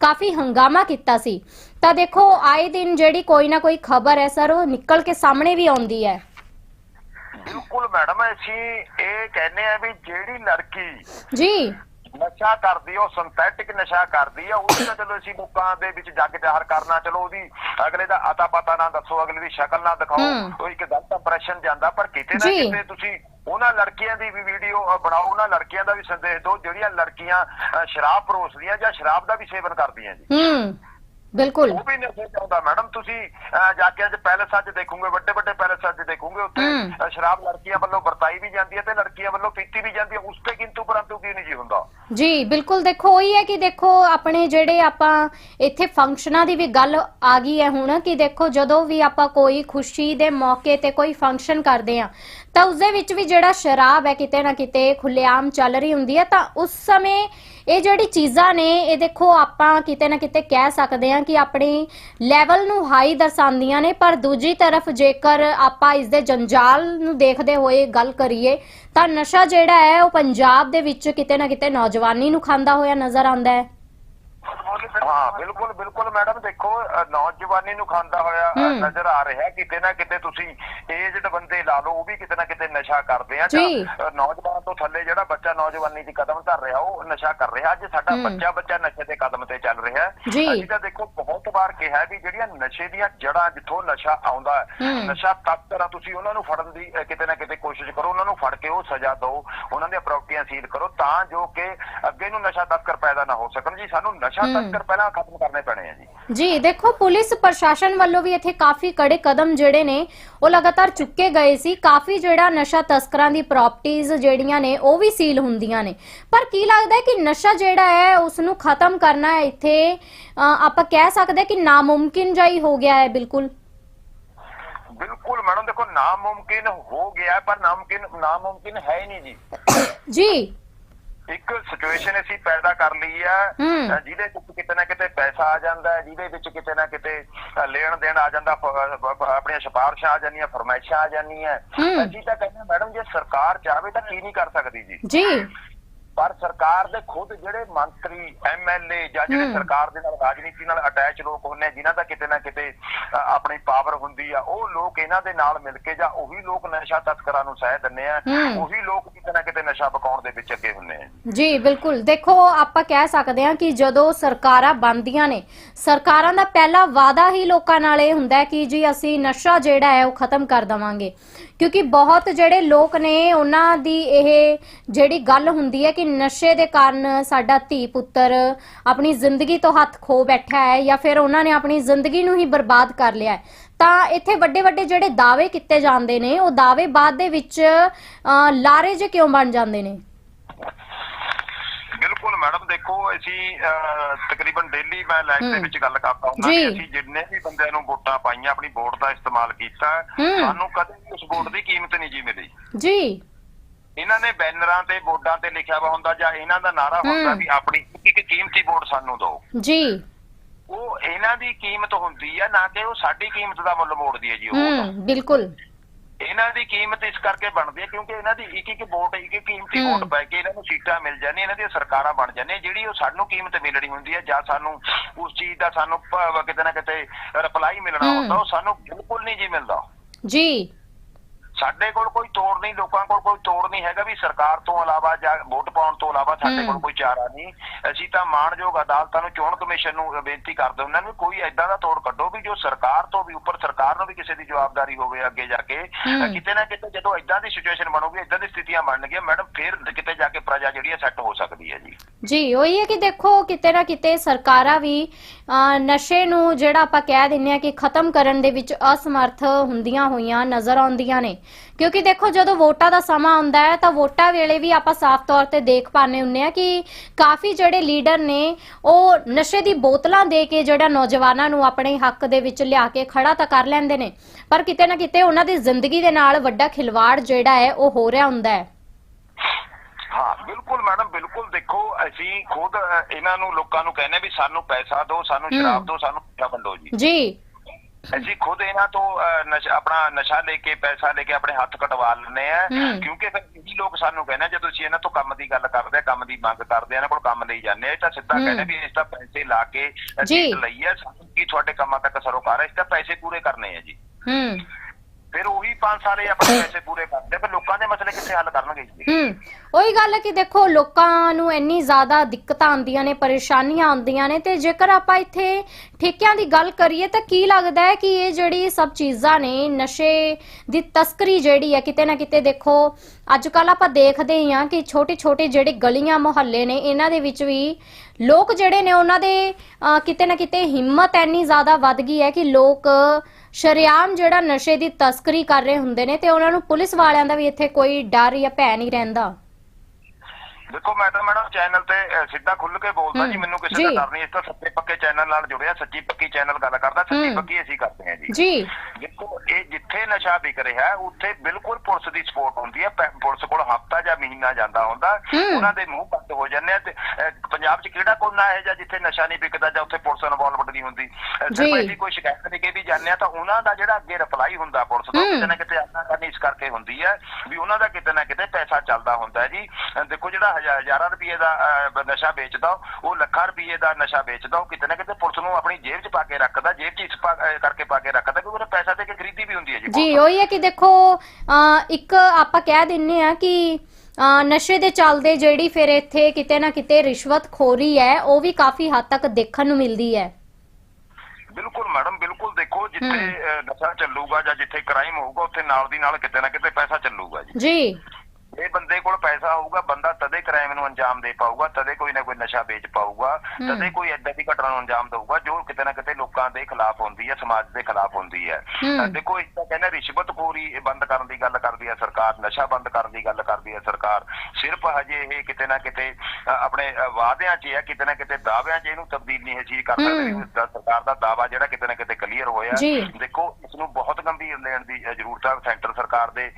ਕਾਫੀ ਹੰਗਾਮਾ ਕੀਤਾ ਸੀ। ਤਾਂ ਦੇਖੋ ਆਏ ਦਿਨ ਜਿਹੜੀ ਕੋਈ ਨਾ ਕੋਈ ਖਬਰ ਹੈ ਸਰ ਉਹ ਨਿਕਲ ਕੇ ਸਾਹਮਣੇ ਵੀ ਆਉਂਦੀ ਹੈ ਬਿਲਕੁਲ ਮੈਡਮ ਅਸੀਂ ਇਹ ਕਹਿੰਦੇ ਆ ਵੀ ਜਿਹੜੀ ਲੜਕੀ ਜੀ ਨਸ਼ਾ ਕਰਦੀ ਉਹ ਸਿੰਥੈਟਿਕ ਨਸ਼ਾ ਕਰਦੀ ਆ ਉਹਦੇ ਨਾਲ ਚਲੋ ਅਸੀਂ ਲੋਕਾਂ ਦੇ ਵਿੱਚ ਜੱਗ ਜ਼ਾਹਰ ਕਰਨਾ ਚਲੋ ਉਹਦੀ ਅਗਲੇ ਦਾ ਅਤਾ ਪਤਾ ਨਾ ਦੱਸੋ ਅਗਲੇ ਦੀ ਸ਼ਕਲ ਨਾ ਦਿਖਾਓ ਹੂੰ। ਉਹ ਇੱਕ ਗਲਤ ਇੰਪ੍ਰੈਸ਼ਨ ਜਾਂਦਾ ਪਰ ਕਿਤੇ ਨਾ ਜੀ। ਕਿਤੇ ਤੁਸੀਂ ਉਹਨਾਂ ਲੜਕੀਆਂ ਦੀ ਵੀ ਵੀਡੀਓ ਬਣਾਓ ਉਹਨਾਂ ਲੜਕੀਆਂ ਦਾ ਵੀ ਸੰਦੇਸ਼ ਦਿਓ ਜਿਹੜੀਆਂ ਲੜਕੀਆਂ ਅ, ਸ਼ਰਾਬ ਪਰੋਸਦੀਆਂ ਜਾਂ ਸ਼ਰਾਬ ਦਾ ਵੀ ਸੇਵਨ ਕਰਦੀਆਂ ਜੀ ਹੂੰ ਬਿਲਕੁਲ। ਉਹ ਵੀ ਨਸ਼ੇ ਚ ਆਉਂਦਾ ਮੈਡਮ ਤੁਸੀਂ ਜਾ ਕੇ ਅੱਜ ਪੈਲਸਾਂ 'ਚ ਦੇਖੋਗੇ ਵੱਡੇ ਵੱਡੇ ਪੈਲਸਾਂ 'ਚ ਦੇਖੋਗੇ ਉੱਥੇ ਸ਼ਰਾਬ ਲੜਕੀਆਂ ਵੱਲੋਂ ਵਰਤਾਈ ਵੀ ਜਾਂਦੀ ਹੈ ਤੇ ਲੜਕੀਆਂ ਵੱਲੋਂ ਪੀਤੀ ਵੀ ਜਾਂਦੀ ਹੈ ਉਸ ਤੇ ਕਿੰਤੂ ਪਰੰਤੂ ਕੀ ਨਹੀਂ ਜੀ ਹੁੰਦਾ? ਜੀ, ਬਿਲਕੁਲ ਦੇਖੋ, ਉਹੀ ਹੈ ਕਿ ਦੇਖੋ, ਆਪਣੇ ਜਿਹੜੇ ਆਪਾਂ ਇੱਥੇ ਫੰਕਸ਼ਨਾਂ ਦੀ ਵੀ ਗੱਲ ਆ ਗਈ ਹੈ ਹੁਣ ਕਿ ਦੇਖੋ, ਜਦੋਂ ਵੀ ਆਪਾਂ ਕੋਈ ਖੁਸ਼ੀ ਦੇ ਮੌਕੇ ਤੇ ਕੋਈ ਫੰਕਸ਼ਨ ਕਰਦੇ ਆ ਤਾਂ ਉਸ ਦੇ ਵਿੱਚ ਵੀ ਜਿਹੜਾ ਸ਼ਰਾਬ ਹੈ, ਕਿਤੇ ਨਾ ਕਿਤੇ ਖੁੱਲੇਆਮ ਚੱਲ ਰਹੀ ਹੁੰਦੀ ਹੈ, ਤਾਂ ਉਸ ਸਮੇਂ ਇਹ ਜਿਹੜੀ ਚੀਜ਼ਾਂ ਨੇ, ਇਹ ਦੇਖੋ, ਆਪਾਂ ਕਿਤੇ ਨਾ ਕਿਤੇ ਕਹਿ ਸਕਦੇ ਹਾਂ ਕਿ ਆਪਣੀ ਲੈਵਲ ਨੂੰ ਹਾਈ ਦਰਸਾਉਂਦੀਆਂ ਨੇ, ਪਰ ਦੂਜੀ ਤਰਫ ਜੇਕਰ ਆਪਾਂ ਇਸ ਦੇ ਜੰਜਾਲ ਨੂੰ ਦੇਖਦੇ ਹੋਏ ਗੱਲ ਕਰੀਏ ਤਾਂ ਨਸ਼ਾ ਜਿਹੜਾ ਹੈ, ਉਹ ਪੰਜਾਬ ਦੇ ਵਿੱਚ ਕਿਤੇ ਨਾ ਕਿਤੇ ਨੌਜਵਾਨੀ ਨੂੰ ਖਾਂਦਾ ਹੋਇਆ ਨਜ਼ਰ ਆਉਂਦਾ ਹੈ। ਹਾਂ ਬਿਲਕੁਲ ਬਿਲਕੁਲ ਮੈਡਮ ਦੇਖੋ ਅ, ਨੌਜਵਾਨੀ ਨੂੰ ਖਾਂਦਾ ਹੋਇਆ ਅ, ਹੂੰ। ਨਜ਼ਰ ਆ ਰਿਹਾ ਕਿਤੇ ਨਾ ਕਿਤੇ ਤੁਸੀਂ ਏਜਡ ਬੰਦੇ ਲਾ ਲਓ ਉਹ ਵੀ ਕਿਤੇ ਨਾ ਕਿਤੇ ਨਸ਼ਾ ਕਰਦੇ ਆ ਜੀ। ਅ, ਨੌਜਵਾਨ ਤੋਂ ਥੱਲੇ ਜਿਹੜਾ ਬੱਚਾ ਨੌਜਵਾਨੀ ਦੀ ਕਦਮ ਧਰ ਰਿਹਾ ਉਹ ਨਸ਼ਾ ਕਰ ਰਿਹਾ ਅੱਜ ਸਾਡਾ ਹੂੰ। ਬੱਚਾ ਬੱਚਾ ਨਸ਼ੇ ਦੇ ਕਦਮ ਤੇ ਚੱਲ ਰਿਹਾ ਹੈ ਜੀ। ਅਸੀਂ ਤਾਂ ਦੇਖੋ ਬਹੁਤ ਵਾਰ ਕਿਹਾ ਵੀ ਜਿਹੜੀਆਂ ਨਸ਼ੇ ਦੀਆਂ ਜੜ੍ਹਾਂ ਜਿੱਥੋਂ ਨਸ਼ਾ ਆਉਂਦਾ ਹੈ ਹੂੰ। ਨਸ਼ਾ ਤਸਕਰਾਂ ਤੁਸੀਂ ਉਹਨਾਂ ਨੂੰ ਫੜਨ ਦੀ ਅ, ਕਿਤੇ ਨਾ ਕਿਤੇ ਕੋਸ਼ਿਸ਼ ਕਰੋ ਉਹਨਾਂ ਨੂੰ ਫੜ ਕੇ ਉਹ ਸਜ਼ਾ ਦਿਓ ਉਹਨਾਂ ਦੀਆਂ ਪ੍ਰਾਪਰਟੀਆਂ ਸੀਲ ਕਰੋ ਤਾਂ ਜੋ ਕਿ ਅੱਗੇ ਨੂੰ ਨਸ਼ਾ ਤਸਕਰ ਪੈਦਾ ਨਾ ਹੋ ਸਕਣ ਜੀ ਸਾਨੂੰ ਨਸ਼ਾ ਹੂੰ। ਤਸਕਰ ਪਹਿਲਾਂ ਖਤਮ ਕਰਨੇ ਪੈਣੇ ਆ ਜੀ। ਜੀ ਦੇਖੋ ਪੁਲਿਸ ਪ੍ਰਸ਼ਾਸਨ ਵੱਲੋਂ ਵੀ ਇੱਥੇ ਕਾਫੀ ਕੜੇ ਕਦਮ ਜਿਹੜੇ ਨੇ ਉਹ ਲਗਾਤਾਰ ਚੁੱਕੇ ਗਏ ਸੀ। ਕਾਫੀ ਜਿਹੜਾ ਨਸ਼ਾ ਤਸਕਰਾਂ ਦੀ ਪ੍ਰਾਪਰਟੀਆਂ ਜਿਹੜੀਆਂ ਨੇ ਉਹ ਵੀ ਸੀਲ ਹੁੰਦੀਆਂ ਨੇ। ਪਰ ਕੀ ਲੱਗਦਾ ਹੈ ਕਿ ਨਸ਼ਾ ਜਿਹੜਾ ਹੈ ਉਸ ਨੂੰ ਖਤਮ ਕਰਨਾ ਇੱਥੇ ਆਪਾਂ ਕਹਿ ਸਕਦੇ ਕਿ ਨਾਮੁਮਕਿਨ ਜਾਈ ਹੋ ਗਿਆ ਹੈ ਬਿਲਕੁਲ। ਬਿਲਕੁਲ ਮੈਡਮ ਦੇਖੋ ਨਾਮੁਮਕਿਨ ਹੋ ਗਿਆ ਪਰ ਨਾਮੁਮਕਿਨ ਨਾਮੁਮਕਿਨ ਹੈ ਹੀ ਨਹੀਂ ਜੀ। ਜੀ। ਇੱਕ ਸਿਚੁਏਸ਼ਨ ਅਸੀਂ ਪੈਦਾ ਕਰ ਲਈ। ਅ, ਜਿਹਦੇ ਵਿੱਚ ਕਿਤੇ ਨਾ ਕਿਤੇ ਪੈਸਾ ਆ ਜਾਂਦਾ ਹੈ ਜਿਹਦੇ ਵਿੱਚ ਕਿਤੇ ਨਾ ਕਿਤੇ ਅ, ਲੈਣ ਦੇਣ ਆ ਜਾਂਦਾ ਆਪਣੀਆਂ ਸਿਫਾਰਸ਼ਾਂ ਆ ਜਾਂਦੀਆਂ ਫਰਮਾਇਸ਼ਾਂ ਆ ਜਾਂਦੀਆਂ। ਅਸੀਂ ਤਾਂ ਕਹਿੰਦੇ ਹਾਂ, ਮੈਡਮ ਜੇ ਸਰਕਾਰ ਚਾਹਵੇ ਤਾਂ ਕੀ ਨਹੀਂ ਕਰ ਸਕਦੀ ਜੀ ਜੀ ਪਰ ਸਰਕਾਰ ਦੇ ਖੁਦ ਜਿਹੜੇ ਮੰਤਰੀ ਐਮਐਲਏ ਜਾਂ ਜਿਹੜੇ। ਸਰਕਾਰ ਦੇ ਨਾਲ ਰਾਜਨੀਤੀ ਨਾਲ ਅਟੈਚ ਲੋਕ ਹੁੰਦੇ ਆ ਜਿਨ੍ਹਾਂ ਦਾ ਕਿਤੇ ਨਾ ਕਿਤੇ ਆਪਣੀ ਪਾਵਰ ਹੁੰਦੀ ਆ ਉਹ ਲੋਕ ਇਹਨਾਂ ਦੇ ਨਾਲ ਮਿਲ ਕੇ ਜਾਂ ਉਹੀ ਲੋਕ ਨਸ਼ਾ ਤਸਕਰਾਂ ਨੂੰ ਸਹਿ ਦਿੰਦੇ ਆ। ਉਹੀ ਲੋਕ ਕਿਤੇ ਨਾ ਕਿਤੇ ਨਸ਼ਾ ਪਕਾਉਣ ਦੇ ਵਿੱਚ ਅੱਗੇ ਹੁੰਦੇ ਆ ਜੀ ਬਿਲਕੁਲ ਦੇਖੋ ਆਪਾਂ ਕਹਿ ਸਕਦੇ ਹਾਂ ਕਿ ਜਦੋਂ ਸਰਕਾਰਾਂ ਬਣਦੀਆਂ ਨੇ ਸਰਕਾਰਾਂ ਦਾ ਪਹਿਲਾ ਵਾਅਦਾ ਹੀ ਲੋਕਾਂ ਨਾਲ ਇਹ ਹੁੰਦਾ ਕਿ ਜੀ ਅਸੀਂ ਨਸ਼ਾ ਜਿਹੜਾ ਹੈ ਉਹ ਖਤਮ ਕਰ ਦਵਾਂਗੇ ਕਿਉਂਕਿ ਬਹੁਤ ਜਿਹੜੇ ਲੋਕ ਨੇ, ਉਹਨਾਂ ਦੀ ਇਹ ਜਿਹੜੀ ਗੱਲ ਹੁੰਦੀ ਹੈ ਕਿ ਨਸ਼ੇ ਦੇ ਕਾਰਨ ਸਾਡਾ ਧੀ ਪੁੱਤਰ ਆਪਣੀ ਜ਼ਿੰਦਗੀ ਤੋਂ ਹੱਥ ਖੋ ਬੈਠਾ ਹੈ ਜਾਂ ਫਿਰ ਉਹਨਾਂ ਨੇ ਆਪਣੀ ਜ਼ਿੰਦਗੀ ਨੂੰ ਹੀ ਬਰਬਾਦ ਕਰ ਲਿਆ ਹੈ। ਤਾਂ ਇੱਥੇ ਵੱਡੇ ਵੱਡੇ ਜਿਹੜੇ ਦਾਅਵੇ ਕੀਤੇ ਜਾਂਦੇ ਨੇ, ਉਹ ਦਾਅਵੇ ਬਾਅਦ ਦੇ ਵਿੱਚ ਲਾਰੇ ਜੇ ਕਿਉਂ ਬਣ ਜਾਂਦੇ ਨੇ? ਬਿਲਕੁਲ ਮੈਡਮ ਦੇਖੋ ਅਸੀਂ ਤਕਰੀਬਨ ਡੇਲੀ ਮੈਂ ਲਾਈਵ ਦੇ। ਵਿੱਚ ਗੱਲ ਕਰਦਾ ਹੁੰਦਾ। ਕਿ ਅਸੀਂ ਜਿੰਨੇ ਵੀ ਬੰਦਿਆਂ ਨੂੰ ਵੋਟਾਂ ਪਾਈਆਂ ਆਪਣੀ ਵੋਟ ਦਾ ਇਸਤੇਮਾਲ ਕੀਤਾ। ਸਾਨੂੰ ਕਦੇ ਵੀ ਉਸ ਵੋਟ ਦੀ ਕੀਮਤ ਨਹੀਂ ਜੀ ਮਿਲੀ ਜੀ ਇਹਨਾਂ ਨੇ ਬੈਨਰਾਂ ਤੇ ਬੋਰਡਾਂ ਤੇ ਲਿਖਿਆ ਵਾ ਹੁੰਦਾ ਜਾਂ ਇਹਨਾਂ ਦਾ ਨਾਰਾ ਹੁੰਦਾ। ਵੀ ਆਪਣੀ ਇੱਕ ਕੀਮਤੀ ਵੋਟ ਸਾਨੂੰ ਦਿਓ ਜੀ ਉਹ ਇਹਨਾਂ ਦੀ ਕੀਮਤ ਹੁੰਦੀ ਹੈ ਨਾ ਕਿ ਉਹ ਸਾਡੀ ਕੀਮਤ ਦਾ ਮੁੱਲ ਮੋੜਦੀ ਹੈ ਜੀ ਉਹ ਬਿਲਕੁਲ ਇਹਨਾਂ ਦੀ ਕੀਮਤ ਇਸ ਕਰਕੇ ਬਣਦੀ ਹੈ ਕਿਉਂਕਿ ਇਹਨਾਂ ਦੀ ਇੱਕ ਇੱਕ ਵੋਟ ਇੱਕ ਇੱਕ ਕੀਮਤੀ। ਵੋਟ ਪੈ ਕੇ ਇਹਨਾਂ ਨੂੰ ਸੀਟਾਂ ਮਿਲ ਜਾਂਦੀਆਂ ਇਹਨਾਂ ਦੀਆਂ ਸਰਕਾਰਾਂ ਬਣ ਜਾਂਦੀਆਂ ਜਿਹੜੀ ਉਹ ਸਾਨੂੰ ਕੀਮਤ ਮਿਲਣੀ ਹੁੰਦੀ ਹੈ ਜਾਂ ਸਾਨੂੰ ਉਸ ਚੀਜ਼ ਦਾ ਸਾਨੂੰ ਕਿਤੇ ਨਾ ਕਿਤੇ ਰਿਪਲਾਈ ਮਿਲਣਾ। ਹੁੰਦਾ ਉਹ ਸਾਨੂੰ ਬਿਲਕੁਲ ਨਹੀਂ ਜੀ ਮਿਲਦਾ ਜੀ ਸਾਡੇ ਕੋਲ ਕੋਈ ਤੋੜ ਨਹੀਂ ਲੋਕਾਂ ਕੋਲ ਕੋਈ ਤੋੜ ਨਹੀਂ ਹੈਗਾ ਵੀ ਸਰਕਾਰ ਤੋਂ ਇਲਾਵਾ ਜਾਂ ਵੋਟ ਪਾਉਣ ਤੋਂ ਇਲਾਵਾ ਸਾਡੇ। ਕੋਲ ਕੋਈ ਚਾਰਾ ਨਹੀਂ। ਅਸੀਂ ਤਾਂ ਮਾਣਯੋਗ ਅਦਾਲਤਾਂ ਨੂੰ ਚੋਣ ਕਮਿਸ਼ਨ ਨੂੰ ਬੇਨਤੀ ਕਰਦੇ ਉਹਨਾਂ ਨੂੰ ਕੋਈ ਐਦਾਂ ਦਾ ਤੋੜ ਕੱਢੋ ਵੀ ਜੋ ਸਰਕਾਰ ਤੋਂ ਵੀ ਉੱਪਰ ਸਰਕਾਰ ਨੂੰ ਵੀ ਕਿਸੇ ਦੀ ਜਵਾਬਦਾਰੀ ਹੋਵੇ ਅੱਗੇ ਜਾ ਕੇ। ਕਿਤੇ ਨਾ ਕਿਤੇ ਜਦੋਂ ਐਦਾਂ ਦੀ ਸਿਚੁਏਸ਼ਨ ਬਣੂਗੀ ਐਦਾਂ ਦੀ ਸਥਿਤੀਆਂ ਬਣਨਗੀਆਂ ਮੈਡਮ ਫਿਰ ਕਿਤੇ ਜਾ ਕੇ ਪ੍ਰਜਾ ਜਿਹੜੀ ਹੈ ਸੈੱਟ ਹੋ ਸਕਦੀ ਹੈ ਜੀ। ਜੀ ਉਹੀ ਹੈ ਕਿ ਦੇਖੋ ਕਿਤੇ ਨਾ ਕਿਤੇ ਸਰਕਾਰਾਂ ਵੀ ਨਸ਼ੇ ਨੂੰ ਜਿਹੜਾ ਆਪਾਂ ਕਹਿ ਦਿੰਨੇ ਆ ਕਿ ਖਤਮ ਕਰਨ ਦੇ ਵਿੱਚ ਅਸਮਰਥ ਹੁੰਦੀਆਂ ਹੋਈਆਂ ਨਜ਼ਰ ਆਉਂਦੀਆਂ ਨੇ। ਕਿਉਂਕਿ ਦੇਖੋ ਜਦੋਂ ਵੋਟਾਂ ਦਾ ਸਮਾਂ ਆਉਂਦਾ ਹੈ ਤਾਂ ਵੋਟਾਂ ਵੇਲੇ ਵੀ ਆਪਾਂ ਸਾਫ਼ ਤੌਰ ਤੇ ਦੇਖ ਪਾਉਂਦੇ ਹੁੰਨੇ ਆ ਕਿ ਕਾਫੀ ਜਿਹੜੇ ਲੀਡਰ ਨੇ ਉਹ ਨਸ਼ੇ ਦੀ ਬੋਤਲਾਂ ਦੇ ਕੇ ਜਿਹੜਾ ਨੌਜਵਾਨਾਂ ਨੂੰ ਆਪਣੇ ਹੱਕ ਦੇ ਵਿੱਚ ਲਿਆ ਕੇ ਖੜਾ ਤਾਂ ਕਰ ਲੈਂਦੇ ਨੇ ਪਰ ਕਿਤੇ ਨਾ ਕਿਤੇ ਉਹਨਾਂ ਦੀ ਜ਼ਿੰਦਗੀ ਦੇ ਨਾਲ ਵੱਡਾ ਖਿਲਵਾੜ ਜਿਹੜਾ ਹੈ ਉਹ ਹੋ ਰਿਹਾ ਹੁੰਦਾ ਹੈ। ਹਾਂ ਬਿਲਕੁਲ ਮੈਡਮ ਬਿਲਕੁਲ ਦੇਖੋ ਅਸੀਂ ਖੁਦ ਇਹਨਾਂ ਨੂੰ ਲੋਕਾਂ ਨੂੰ ਕਹਿੰਦੇ ਵੀ ਸਾਨੂੰ ਪੈਸਾ ਦਿਓ ਸਾਨੂੰ। ਸ਼ਰਾਬ ਦਿਓ ਸਾਨੂੰ ਨਸ਼ਾ ਵੰਡੋ ਜੀ। ਜੀ। ਅਸੀਂ ਖੁਦ ਇਹਨਾਂ ਤੋਂ ਨਸ਼ਾ ਆਪਣਾ ਨਸ਼ਾ ਲੈ ਕੇ ਪੈਸਾ ਲੈ ਕੇ ਆਪਣੇ ਹੱਥ ਕਟਵਾ ਲੈਂਦੇ ਆ। ਕਿਉਂਕਿ ਫਿਰ ਇਹੀ ਲੋਕ ਸਾਨੂੰ ਕਹਿੰਦੇ ਜਦੋਂ ਅਸੀਂ ਇਹਨਾਂ ਤੋਂ ਕੰਮ ਦੀ ਗੱਲ ਕਰਦੇ ਆ ਕੰਮ ਦੀ ਮੰਗ ਕਰਦੇ ਆ ਇਹਨਾਂ ਕੋਲ ਕੰਮ ਲਈ ਜਾਂਦੇ ਆ ਇਹ ਤਾਂ ਸਿੱਧਾ। ਕਹਿੰਦੇ ਵੀ ਇਸ ਤਾਂ ਪੈਸੇ ਲਾ ਕੇ। ਅਸੀਂ ਲਈ ਆ ਸਾਨੂੰ ਕੀ ਤੁਹਾਡੇ ਕੰਮਾਂ ਤੱਕ ਸਰੋਕਾਰ ਹੈ ਇਸ ਤਾਂ ਪੈਸੇ ਪੂਰੇ ਕਰਨੇ ਆ ਜੀ ਹੂੰ ਫਿਰ ਉਹੀ 5 ਸਾਲੇ ਆਪਣੇ ਪੈਸੇ ਪੂਰੇ ਕਰਦੇ ਆ, ਲੋਕਾਂ ਦੇ ਮਸਲੇ ਕਿੱਥੇ ਹੱਲ ਕਰਨਗੇ ਜੀ? ਹੂੰ ਉਹੀ ਗੱਲ ਹੈ ਕਿ ਦੇਖੋ ਲੋਕਾਂ ਨੂੰ ਇੰਨੀ ਜ਼ਿਆਦਾ ਦਿੱਕਤਾਂ ਆਉਂਦੀਆਂ ਨੇ ਪਰੇਸ਼ਾਨੀਆਂ ਆਉਂਦੀਆਂ ਨੇ ਤੇ ਜੇਕਰ ਆਪਾਂ ਇੱਥੇ ਠੇਕਿਆਂ ਦੀ ਗੱਲ ਕਰੀਏ ਤਾਂ ਕੀ ਲੱਗਦਾ ਹੈ ਕਿ ਇਹ ਜਿਹੜੀ ਸਭ ਚੀਜ਼ਾਂ ਨੇ ਨਸ਼ੇ ਦੀ ਤਸਕਰੀ ਜਿਹੜੀ ਹੈ ਕਿਤੇ ਨਾ ਕਿਤੇ ਦੇਖੋ ਅੱਜ ਕੱਲ ਆਪਾਂ ਦੇਖਦੇ ਹੀ ਆ ਕਿ ਛੋਟੇ ਛੋਟੇ ਜਿਹੜੇ ਗਲੀਆਂ ਮੁਹੱਲੇ ਨੇ ਇਹਨਾਂ ਦੇ ਵਿੱਚ ਵੀ ਲੋਕ ਜਿਹੜੇ ਨੇ ਉਹਨਾਂ ਦੇ ਕਿਤੇ ਨਾ ਕਿਤੇ ਹਿੰਮਤ ਇੰਨੀ ਜ਼ਿਆਦਾ ਵੱਧ ਗਈ ਹੈ ਕਿ ਲੋਕ ਸ਼ਰੇਆਮ ਜਿਹੜਾ ਨਸ਼ੇ ਦੀ ਤਸਕਰੀ ਕਰ ਰਹੇ ਹੁੰਦੇ ਨੇ ਤੇ ਉਹਨਾਂ ਨੂੰ ਪੁਲਿਸ ਵਾਲਿਆਂ ਦਾ ਵੀ ਇੱਥੇ ਕੋਈ ਡਰ ਜਾਂ ਭੈ ਨਹੀਂ ਰਹਿੰਦਾ। ਦੇਖੋ ਮੈਂ ਤਾਂ ਮੈਡਮ ਚੈਨਲ ਤੇ ਅਹ, ਸਿੱਧਾ ਖੁੱਲ ਕੇ ਬੋਲਦਾ ਹੂੰ, ਜੀ ਮੈਨੂੰ ਕਿਸੇ ਜੀ। ਦਾ ਡਰ ਨਹੀਂ ਇਸ ਤਾਂ ਸੱਚੇ ਪੱਕੇ ਚੈਨਲ ਨਾਲ ਜੁੜਿਆ ਸੱਚੀ ਪੱਕੀ ਚੈਨਲ ਗੱਲ ਕਰਦਾ ਸੱਚੀ ਹੂੰ। ਪੱਕੀ ਅਸੀਂ ਕਰਦੇ ਹਾਂ ਜੀ ਜੀ ਦੇਖੋ ਇਹ ਜਿੱਥੇ ਨਸ਼ਾ ਵਿਕ ਰਿਹਾ ਹੈ, ਉੱਥੇ ਬਿਲਕੁਲ ਪੁਲਿਸ ਦੀ ਸਪੋਰਟ ਹੁੰਦੀ ਹੈ ਪੈ- ਪੁਲਿਸ ਕੋਲ ਹਫਤਾ ਜਾਂ ਮਹੀਨਾ ਜਾਂਦਾ ਹੁੰਦਾ ਹੂੰ। ਉਹਨਾਂ ਦੇ ਮੂੰਹ ਬੰਦ ਹੋ ਜਾਂਦੇ ਆ ਤੇ ਅਹ, ਪੰਜਾਬ 'ਚ ਕਿਹੜਾ ਕੋਨਾ ਹੈ ਜਾਂ ਜਿੱਥੇ ਨਸ਼ਾ ਨਹੀਂ ਵਿਕਦਾ ਜਾਂ ਉੱਥੇ ਪੁਲਿਸ ਇਨਵੋਲਵਡ ਨਹੀਂ ਹੁੰਦੀ ਅਹ, ਸਿਰਫ ਜੀ। ਅਸੀਂ ਕੋਈ ਸ਼ਿਕਾਇਤ ਦੇ ਕੇ ਵੀ ਜਾਂਦੇ ਆ ਤਾਂ ਉਹਨਾਂ ਦਾ ਜਿਹੜਾ ਅੱਗੇ ਰਿਪਲਾਈ ਹੁੰਦਾ ਪੁਲਿਸ ਹੂੰ। ਕਿਤੇ ਨਾ ਕਿਤੇ ਕਰਨੀ ਇਸ ਕਰਕੇ ਹੁੰਦੀ ਹੈ ਵੀ ਉਹਨਾਂ ਦਾ ਕਿਤੇ ਨਾ ਕਿਤੇ ਪੈਸਾ ਚੱਲਦਾ ਹੁੰਦਾ ਹੈ ਜੀ ਅਹ, ਦੇਖੋ ਜਿਹੜਾ ਹਜ਼ਾਰ- ਰੁਪਏ ਦਾ ਨਸ਼ਾ ਵੇਚਦਾ ਉਹ ਲੱਖਾਂ ਰੁਪਏ ਦਾ ਨਸ਼ਾ ਵੇਚਦਾ ਉਹ ਕਿਤੇ ਨਾ ਕਿਤੇ ਪੁਲਿਸ ਨੂੰ ਆਪਣੀ ਜੇਬ 'ਚ ਪਾ ਕੇ ਰੱਖਦਾ ਜੇਬ 'ਚ ਕਰਕੇ ਪਾ ਕੇ ਰੱਖਦਾ ਕਿਉਂਕਿ ਉਹਨੇ ਪੈਸਾ ਦੇ ਕੇ ਖਰੀਦੀ ਵੀ ਹੁੰਦੀ ਹੈ ਜੀ ਜੀ। ਉਹੀ ਹੈ ਕਿ ਦੇਖੋ ਇੱਕ ਆਪਾਂ ਕਹਿ ਦਿੰਨੇ ਆ ਕਿ ਨਸ਼ੇ ਦੇ ਚੱਲਦੇ ਜਿਹੜੀ ਫਿਰ ਇੱਥੇ ਕਿਤੇ ਨਾ ਕਿਤੇ ਰਿਸ਼ਵਤ ਖੋਰੀ ਹੈ ਉਹ ਵੀ ਕਾਫੀ ਹੱਦ ਤੱਕ ਦੇਖਣ ਨੂੰ ਮਿਲਦੀ ਹੈ। ਬਿਲਕੁਲ ਮੈਡਮ ਬਿਲਕੁਲ ਦੇਖੋ ਜਿੱਥੇ ਨਸ਼ਾ ਚੱਲੂਗਾ ਜਾਂ ਜਿੱਥੇ ਕ੍ਰਾਈਮ ਹੋਊਗਾ ਉੱਥੇ ਨਾਲ ਦੀ ਨਾਲ ਕਿਤੇ ਨਾ ਕਿਤੇ ਪੈਸਾ ਚੱਲੂਗਾ ਜੀ। ਜੀ। ਇਹ ਬੰਦੇ ਕੋਲ ਪੈਸਾ ਹੋਊਗਾ ਬੰਦਾ ਤਦੇ ਕ੍ਰਾਈਮ ਨੂੰ ਅੰਜਾਮ ਦੇ ਪਾਊਗਾ ਤਦੇ ਕੋਈ ਨਾ ਕੋਈ ਨਸ਼ਾ ਵੇਚ ਪਾਊਗਾ। ਤਦੇ ਕੋਈ ਏਦਾਂ ਦੀ ਘਟਨਾ ਨੂੰ ਅੰਜਾਮ ਦੇਊਗਾ ਜੋ ਕਿਤੇ ਨਾ ਕਿਤੇ ਲੋਕਾਂ ਦੇ ਖਿਲਾਫ ਹੁੰਦੀ ਹੈ ਸਮਾਜ ਦੇ ਖਿਲਾਫ ਹੁੰਦੀ ਹੈ। ਦੇਖੋ ਇਸ ਤਾਂ ਕਹਿੰਦੇ ਰਿਸ਼ਵਤਖੋਰੀ ਇਹ ਬੰਦ ਕਰਨ ਦੀ ਗੱਲ ਕਰਦੀ ਹੈ ਸਰਕਾਰ ਨਸ਼ਾ ਬੰਦ ਕਰਨ ਦੀ ਗੱਲ ਕਰਦੀ ਹੈ ਸਰਕਾਰ। ਸਿਰਫ ਹਜੇ ਇਹ ਕਿਤੇ ਨਾ ਕਿਤੇ ਆਪਣੇ ਵਾਅਦਿਆਂ 'ਚ ਹੈ ਕਿਤੇ ਨਾ ਕਿਤੇ ਦਾਅਵਿਆਂ 'ਚ ਇਹਨੂੰ ਤਬਦੀਲ ਨਹੀਂ ਹੈ ਚੀਜ਼ ਕਰ ਸਕਦੇ ਸਰਕਾਰ ਦਾ ਦਾਅਵਾ ਜਿਹੜਾ ਕਿਤੇ ਨਾ ਕਿਤੇ ਕਲੀਅਰ ਹੋਇਆ। ਜੀ। ਦੇਖੋ ਇਸ ਨੂੰ ਬਹੁਤ ਗੰਭੀਰ ਲੈਣ ਦੀ ਜ਼ਰੂਰਤ ਹੈ ਸੈਂਟਰ ਸਰਕਾਰ ਦੇ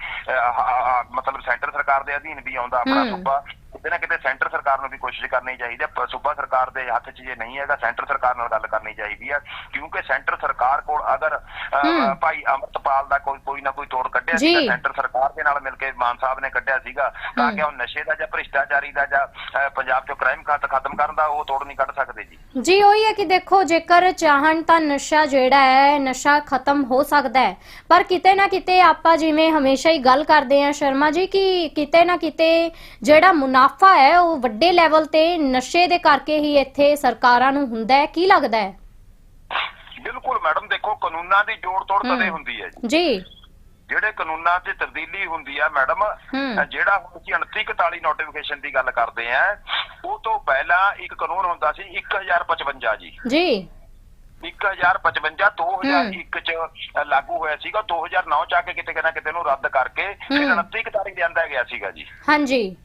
ਮਤਲਬ ਸੈਂਟਰ ਸਰਕਾਰ ਦੇ ਅਧੀਨ ਵੀ ਆਉਂਦਾ ਆਪਣਾ। ਸੂਬਾ ਕਿਤੇ ਨਾ ਕਿਤੇ ਸੈਂਟਰ ਸਰਕਾਰ ਨੂੰ ਵੀ ਕੋਸ਼ਿਸ਼ ਕਰਨੀ ਚਾਹੀਦੀ ਹੈ ਸੂਬਾ ਸਰਕਾਰ ਦੇ ਹੱਥ 'ਚ ਜੇ ਨਹੀਂ ਹੈਗਾ ਸੈਂਟਰ ਸਰਕਾਰ ਨਾਲ ਗੱਲ ਕਰਨੀ ਚਾਹੀਦੀ ਹੈ ਕਿਉਂਕਿ ਸੈਂਟਰ ਸਰਕਾਰ ਕੋਲ ਅਗਰ। ਭਾਈ ਅਮਰਤਪਾਲ ਦਾ ਕੋਈ ਕੋਈ ਨਾ ਕੋਈ ਤੋੜ ਕੱਢਿਆ। ਸੀਗਾ ਸੈਂਟਰ ਸਰਕਾਰ ਦੇ ਨਾਲ ਮਿਲ ਕੇ ਮਾਨ ਸਾਹਿਬ ਨੇ ਕੱਢਿਆ ਸੀਗਾ ਤਾਂ। ਕਿ ਉਹ ਨਸ਼ੇ ਦਾ ਜਾਂ ਭ੍ਰਿਸ਼ਟਾਚਾਰੀ ਦਾ ਜਾਂ ਪੰਜਾਬ 'ਚੋਂ ਕ੍ਰਾਈਮ ਖਤਮ ਕਰਨ ਦਾ ਉਹ ਤੋੜ ਨਹੀਂ ਕੱਢ ਸਕਦੇ ਜੀ ਜੀ ਉਹੀ ਹੈ ਕਿ ਦੇਖੋ ਜੇਕਰ ਚਾਹਣ ਤਾਂ ਨਸ਼ਾ ਜਿਹੜਾ ਹੈ ਨਸ਼ਾ ਖਤਮ ਹੋ ਸਕਦਾ ਹੈ ਪਰ ਕਿਤੇ ਨਾ ਕਿਤੇ ਆਪਾਂ ਜਿਵੇਂ ਹਮੇਸ਼ਾ ਹੀ ਗੱਲ ਕਰਦੇ ਆ ਸ਼ਰਮਾ ਜੀ ਕਿ ਕਿਤੇ ਨਾ ਕਿਤੇ ਜਿਹੜਾ ਮੁਨਾਫਾ ਹੈ ਉਹ ਵੱਡੇ ਲੈਵਲ ਤੇ ਨਸ਼ੇ ਦੇ ਕਰਕੇ ਹੀ ਇੱਥੇ ਸਰਕਾਰਾਂ ਨੂੰ ਹੁੰਦਾ ਹੈ। ਕੀ ਲੱਗਦਾ ਹੈ? ਬਿਲਕੁਲ ਮੈਡਮ ਦੇਖੋ ਕਾਨੂੰਨਾਂ ਦੀ ਜੋੜ ਤੋੜ। ਕਦੇ ਹੁੰਦੀ ਹੈ ਜੀ। ਜੀ। ਜਿਹੜੇ ਕਾਨੂੰਨਾਂ 'ਚ ਤਬਦੀਲੀ ਹੁੰਦੀ ਆ ਮੈਡਮ ਜਿਹੜਾ ਹੁਣ ਅਸੀਂ 2941 ਨੋਟੀਫਿਕੇਸ਼ਨ ਦੀ ਗੱਲ ਕਰਦੇ ਆ ਉਹ ਤੋਂ ਪਹਿਲਾਂ ਇੱਕ ਕਾਨੂੰਨ ਹੁੰਦਾ ਸੀ 1055 ਜੀ। ਜੀ। 1055 2001 ਚ ਲਾਗੂ ਹੋਇਆ ਸੀਗਾ। 2009 ਚ ਆ ਕੇ ਕਿਤੇ ਨਾ ਕਿਤੇ ਨੂੰ ਰੱਦ ਕਰਕੇ ਫਿਰ ਹੂੰ। 2941 ਲਿਆਂਦਾ ਗਿਆ ਸੀਗਾ ਜੀ। ਹਾਂਜੀ।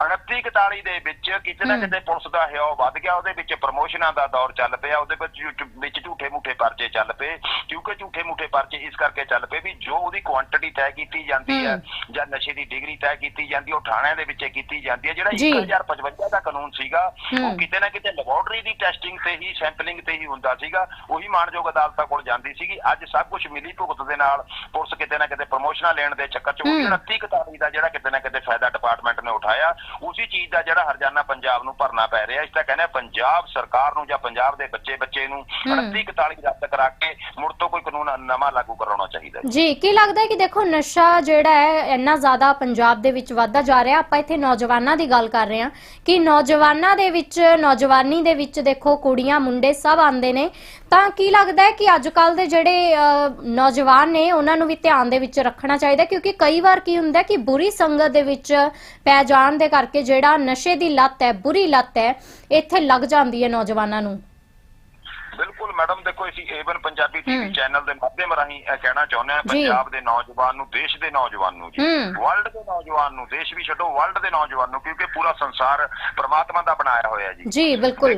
2941 ਦੇ ਵਿੱਚ ਕਿਤੇ ਨਾ। ਕਿਤੇ ਪੁਲਿਸ ਦਾ ਹਿਓ ਵੱਧ ਗਿਆ ਉਹਦੇ ਵਿੱਚ ਪ੍ਰਮੋਸ਼ਨਾਂ ਦਾ ਦੌਰ ਚੱਲ ਪਿਆ ਉਹਦੇ ਵਿੱਚ ਵਿੱਚ ਝੂਠੇ ਮੂਠੇ ਪਰਚੇ ਚੱਲ ਪਏ ਕਿਉਂਕਿ ਝੂਠੇ ਮੂਠੇ ਪਰਚੇ ਇਸ ਕਰਕੇ ਚੱਲ ਪਏ ਵੀ ਜੋ ਉਹਦੀ ਕੁਆਂਟੀਟੀ ਤੈਅ ਕੀਤੀ ਜਾਂਦੀ ਹੈ ਜਾਂ ਨਸ਼ੇ ਦੀ ਡਿਗਰੀ ਤੈਅ ਕੀਤੀ ਜਾਂਦੀ ਹੈ, ਉਹ ਥਾਣਿਆਂ ਦੇ ਵਿੱਚ ਕੀਤੀ ਜਾਂਦੀ ਹੈ ਜਿਹੜਾ ਜੀ। 1055 ਦਾ ਕਾਨੂੰਨ ਸੀਗਾ। ਉਹ ਕਿਤੇ ਨਾ ਕਿਤੇ ਲੈਬੋਰਟਰੀ ਦੀ ਟੈਸਟਿੰਗ ਤੇ ਹੀ ਸੈਂਪਲਿੰਗ ਤੇ ਹੀ ਹੁੰਦਾ ਸੀਗਾ ਉਹੀ ਮਾਨਯੋਗ ਅਦਾਲਤਾਂ ਕੋਲ ਜਾਂਦੀ ਸੀਗੀ ਅੱਜ ਸਭ ਕੁਝ ਮਿਲੀ ਭੁਗਤ ਦੇ ਨਾਲ ਪੁਲਿਸ ਕਿਤੇ ਨਾ ਕਿਤੇ ਪ੍ਰਮੋਸ਼ਨਾਂ ਲੈਣ ਦੇ ਚੱਕਰ 'ਚ ਉਹ ਹੂੰ। 2941 ਦਾ ਜਿਹੜਾ ਕਿਤੇ ਨਾ ਕਿਤੇ ਫਾਇਦਾ ਡਿਪਾਰਟਮੈਂਟ ਨੇ ਉਠਾਇਆ ਉਸੇ ਚੀਜ਼ ਦਾ ਜਿਹੜਾ ਹਰਜਾਨਾ ਪੰਜਾਬ ਨੂੰ ਭਰਨਾ ਪੈ ਰਿਹਾ ਇਸ ਤਾਂ ਕਹਿੰਦੇ ਪੰਜਾਬ ਸਰਕਾਰ ਨੂੰ ਜਾਂ ਪੰਜਾਬ ਦੇ ਬੱਚੇ ਬੱਚੇ ਨੂੰ ਹੂੰ। 2941 ਰੱਦ ਕਰਾ ਕੇ ਮੁੜ ਤੋਂ ਕੋਈ ਕਾਨੂੰਨ ਨਵਾਂ ਲਾਗੂ ਕਰਾਉਣਾ ਚਾਹੀਦਾ ਹੈ ਜੀ ਕੀ ਲੱਗਦਾ ਹੈ ਕਿ ਦੇਖੋ ਨਸ਼ਾ ਜਿਹੜਾ ਹੈ ਇੰਨਾ ਜ਼ਿਆਦਾ ਪੰਜਾਬ ਦੇ ਵਿੱਚ ਵੱਧਦਾ ਜਾ ਰਿਹਾ। ਆਪਾਂ ਇੱਥੇ ਨੌਜਵਾਨਾਂ ਦੀ ਗੱਲ ਕਰ ਰਹੇ ਹਾਂ ਕਿ ਨੌਜਵਾਨਾਂ ਦੇ ਵਿੱਚ ਨੌਜਵਾਨੀ ਦੇ ਵਿੱਚ ਦੇਖੋ ਕੁੜੀਆਂ ਮੁੰਡੇ ਸਭ ਆਉਂਦੇ ਨੇ। ਤਾਂ ਕੀ ਲੱਗਦਾ ਹੈ ਕਿ ਅੱਜ ਕੱਲ ਦੇ ਜਿਹੜੇ ਨੌਜਵਾਨ ਨੇ ਉਹਨਾਂ ਨੂੰ ਵੀ ਧਿਆਨ ਦੇ ਵਿੱਚ ਰੱਖਣਾ ਚਾਹੀਦਾ ਕਿਉਂਕਿ ਕਈ ਵਾਰ ਕੀ ਹੁੰਦਾ ਕਿ ਬੁਰੀ ਸੰਗਤ ਦੇ ਵਿੱਚ ਪੈ ਜਾਣ ਦੇ ਕਰਕੇ ਜਿਹੜਾ ਨਸ਼ੇ ਦੀ ਲੱਤ ਹੈ ਬੁਰੀ ਲੱਤ ਹੈ ਇੱਥੇ ਲੱਗ ਜਾਂਦੀ ਹੈ ਨੌਜਵਾਨਾਂ ਨੂੰ ਬਿਲਕੁਲ ਮੈਡਮ ਦੇਖੋ ਅਸੀਂ ਏਵਨ ਪੰਜਾਬੀ ਟੀਵੀ। ਚੈਨਲ ਦੇ ਮਾਧਿਅਮ ਰਾਹੀਂ ਇਹ ਕਹਿਣਾ ਚਾਹੁੰਦੇ ਜੀ। ਪੰਜਾਬ ਦੇ ਨੌਜਵਾਨ ਨੂੰ ਦੇਸ਼ ਦੇ ਨੌਜਵਾਨ ਨੂੰ ਜੀ। ਵਰਲਡ ਦੇ ਨੌਜਵਾਨ ਨੂੰ ਦੇਸ਼ ਵੀ ਛੱਡੋ ਵਰਲਡ ਦੇ ਨੌਜਵਾਨ ਨੂੰ ਕਿਉਂਕਿ ਪੂਰਾ ਸੰਸਾਰ ਪ੍ਰਮਾਤਮਾ ਦਾ ਬਣਾਇਆ ਹੋਇਆ ਜੀ ਜੀ ਬਿਲਕੁਲ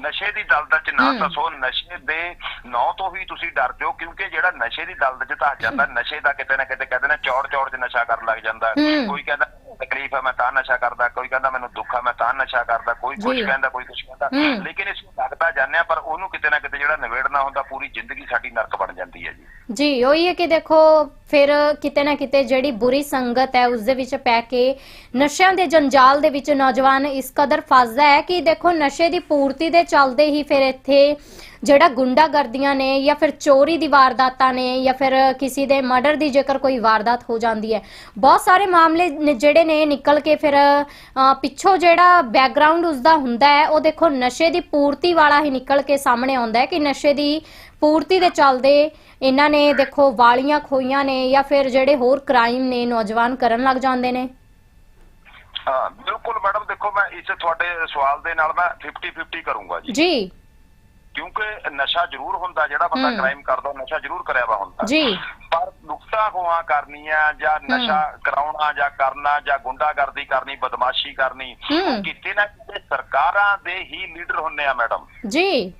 ਨਸ਼ੇ ਦੀ ਦਲਦਲ ਚ ਨਾ। ਫਸੋ ਨਸ਼ੇ ਦੇ ਨਾਂ ਤੋਂ ਹੀ ਤੁਸੀਂ ਡਰਦੇ ਹੋ ਕਿਉਂਕਿ ਜਿਹੜਾ ਨਸ਼ੇ ਦੀ ਦਲਦਲ ਚ ਧੱਸ ਜਾਂਦਾ ਨਸ਼ੇ ਦਾ ਕਿਤੇ ਨਾ ਕਿਤੇ ਕਹਿੰਦੇ ਨੇ ਚੌੜ ਚੌੜ ਚ ਨਸ਼ਾ ਕਰਨ ਲੱਗ ਜਾਂਦਾ। ਕੋਈ ਕਹਿੰਦਾ ਤਕਲੀਫ ਹੈ ਮੈਂ ਤਾਂ ਨਸ਼ਾ ਕਰਦਾ ਕੋਈ ਕਹਿੰਦਾ ਮੈਨੂੰ ਦੁੱਖ ਹੈ ਮੈਂ ਤਾਂ ਨਸ਼ਾ ਕਰਦਾ ਕੋਈ ਕੁਝ। ਕਹਿੰਦਾ ਕੋਈ ਕੁਝ ਕਹਿੰਦਾ। ਲੇਕਿਨ ਇਸ ਨੂੰ ਲੱਗਦਾ ਜਾਂਦੇ ਆ ਪਰ ਉਹਨੂੰ ਕਿਤੇ ਨਾ ਕਿਤੇ ਜਿਹੜਾ ਨਿਬੇੜਨਾ ਹੁੰਦਾ ਪੂਰੀ ਜ਼ਿੰਦਗੀ ਸਾਡੀ ਨਰਕ ਬਣ ਜਾਂਦੀ ਹੈ ਜੀ ਜੀ ਉਹੀ ਹੈ ਕਿ ਦੇਖੋ ਫਿਰ ਕਿਤੇ ਨਾ ਕਿਤੇ ਜਿਹੜੀ ਬੁਰੀ ਸੰਗਤ ਹੈ ਉਸ ਦੇ ਵਿੱਚ ਪੈ ਕੇ ਨਸ਼ਿਆਂ ਦੇ ਜੰਜਾਲ ਦੇ ਵਿੱਚ ਨੌਜਵਾਨ ਇਸ ਕਦਰ ਫਸਦਾ ਹੈ ਕਿ ਦੇਖੋ ਨਸ਼ੇ ਦੀ ਪੂਰਤੀ ਦੇ ਚੱਲਦੇ ਹੀ ਫਿਰ ਇੱਥੇ ਜਿਹੜਾ ਗੁੰਡਾਗਰਦੀਆਂ ਨੇ ਜਾਂ ਫਿਰ ਚੋਰੀ ਦੀ ਵਾਰਦਾਤਾਂ ਨੇ ਜਾਂ ਫਿਰ ਕਿਸੇ ਦੇ ਮਰਡਰ ਦੀ ਜੇਕਰ ਕੋਈ ਵਾਰਦਾਤ ਹੋ ਜਾਂਦੀ ਹੈ ਬਹੁਤ ਸਾਰੇ ਮਾਮਲੇ ਨੇ ਜਿਹੜੇ ਨੇ ਨਿਕਲ ਕੇ ਫਿਰ ਅ, ਪਿੱਛੋਂ ਜਿਹੜਾ ਬੈਕਗ੍ਰਾਉਂਡ ਉਸ ਦਾ ਹੁੰਦਾ ਹੈ ਉਹ ਦੇਖੋ ਨਸ਼ੇ ਦੀ ਪੂਰਤੀ ਵਾਲਾ ਹੀ ਨਿਕਲ ਕੇ ਸਾਹਮਣੇ ਆਉਂਦਾ ਹੈ ਕਿ ਨਸ਼ੇ ਦੀ ਪੂਰਤੀ ਦੇ ਚੱਲਦੇ ਇਹਨਾਂ ਨੇ ਦੇਖੋ ਵਾਲੀਆਂ ਖੋਈਆਂ ਨੇ ਜਾਂ ਫਿਰ ਜਿਹੜੇ ਹੋਰ ਕ੍ਰਾਈਮ ਨੇ ਨੌਜਵਾਨ ਕਰਨ ਲੱਗ ਜਾਂਦੇ ਨੇ। ਹਾਂ ਬਿਲਕੁਲ ਮੈਡਮ ਦੇਖੋ ਮੈਂ ਇਸ ਤੁਹਾਡੇ ਸਵਾਲ ਦੇ ਨਾਲ ਮੈਂ 50 50 ਕਰੂੰਗਾ ਜੀ। ਜੀ। ਕਿਉਂਕਿ ਨਸ਼ਾ ਜ਼ਰੂਰ ਹੁੰਦਾ ਜਿਹੜਾ ਬੰਦਾ। ਕ੍ਰਾਈਮ ਕਰਦਾ ਨਸ਼ਾ ਜ਼ਰੂਰ ਕਰਿਆ ਵਾ ਹੁੰਦਾ। ਜੀ। ਪਰ ਲੁੱਟਾਂ ਖੋਹਾਂ ਕਰਨੀਆਂ ਜਾਂ ਨਸ਼ਾ ਕਰਾਉਣਾ ਜਾਂ ਕਰਨਾ ਜਾਂ ਗੁੰਡਾਗਰਦੀ ਕਰਨੀ ਬਦਮਾਸ਼ੀ ਕਰਨੀ ਕਿਤੇ ਨਾ ਕਿਤੇ ਸਰਕਾਰਾਂ ਦੇ ਹੀ ਲੀਡਰ ਹੁੰਨੇ ਆ ਮੈਡਮ। ਜੀ।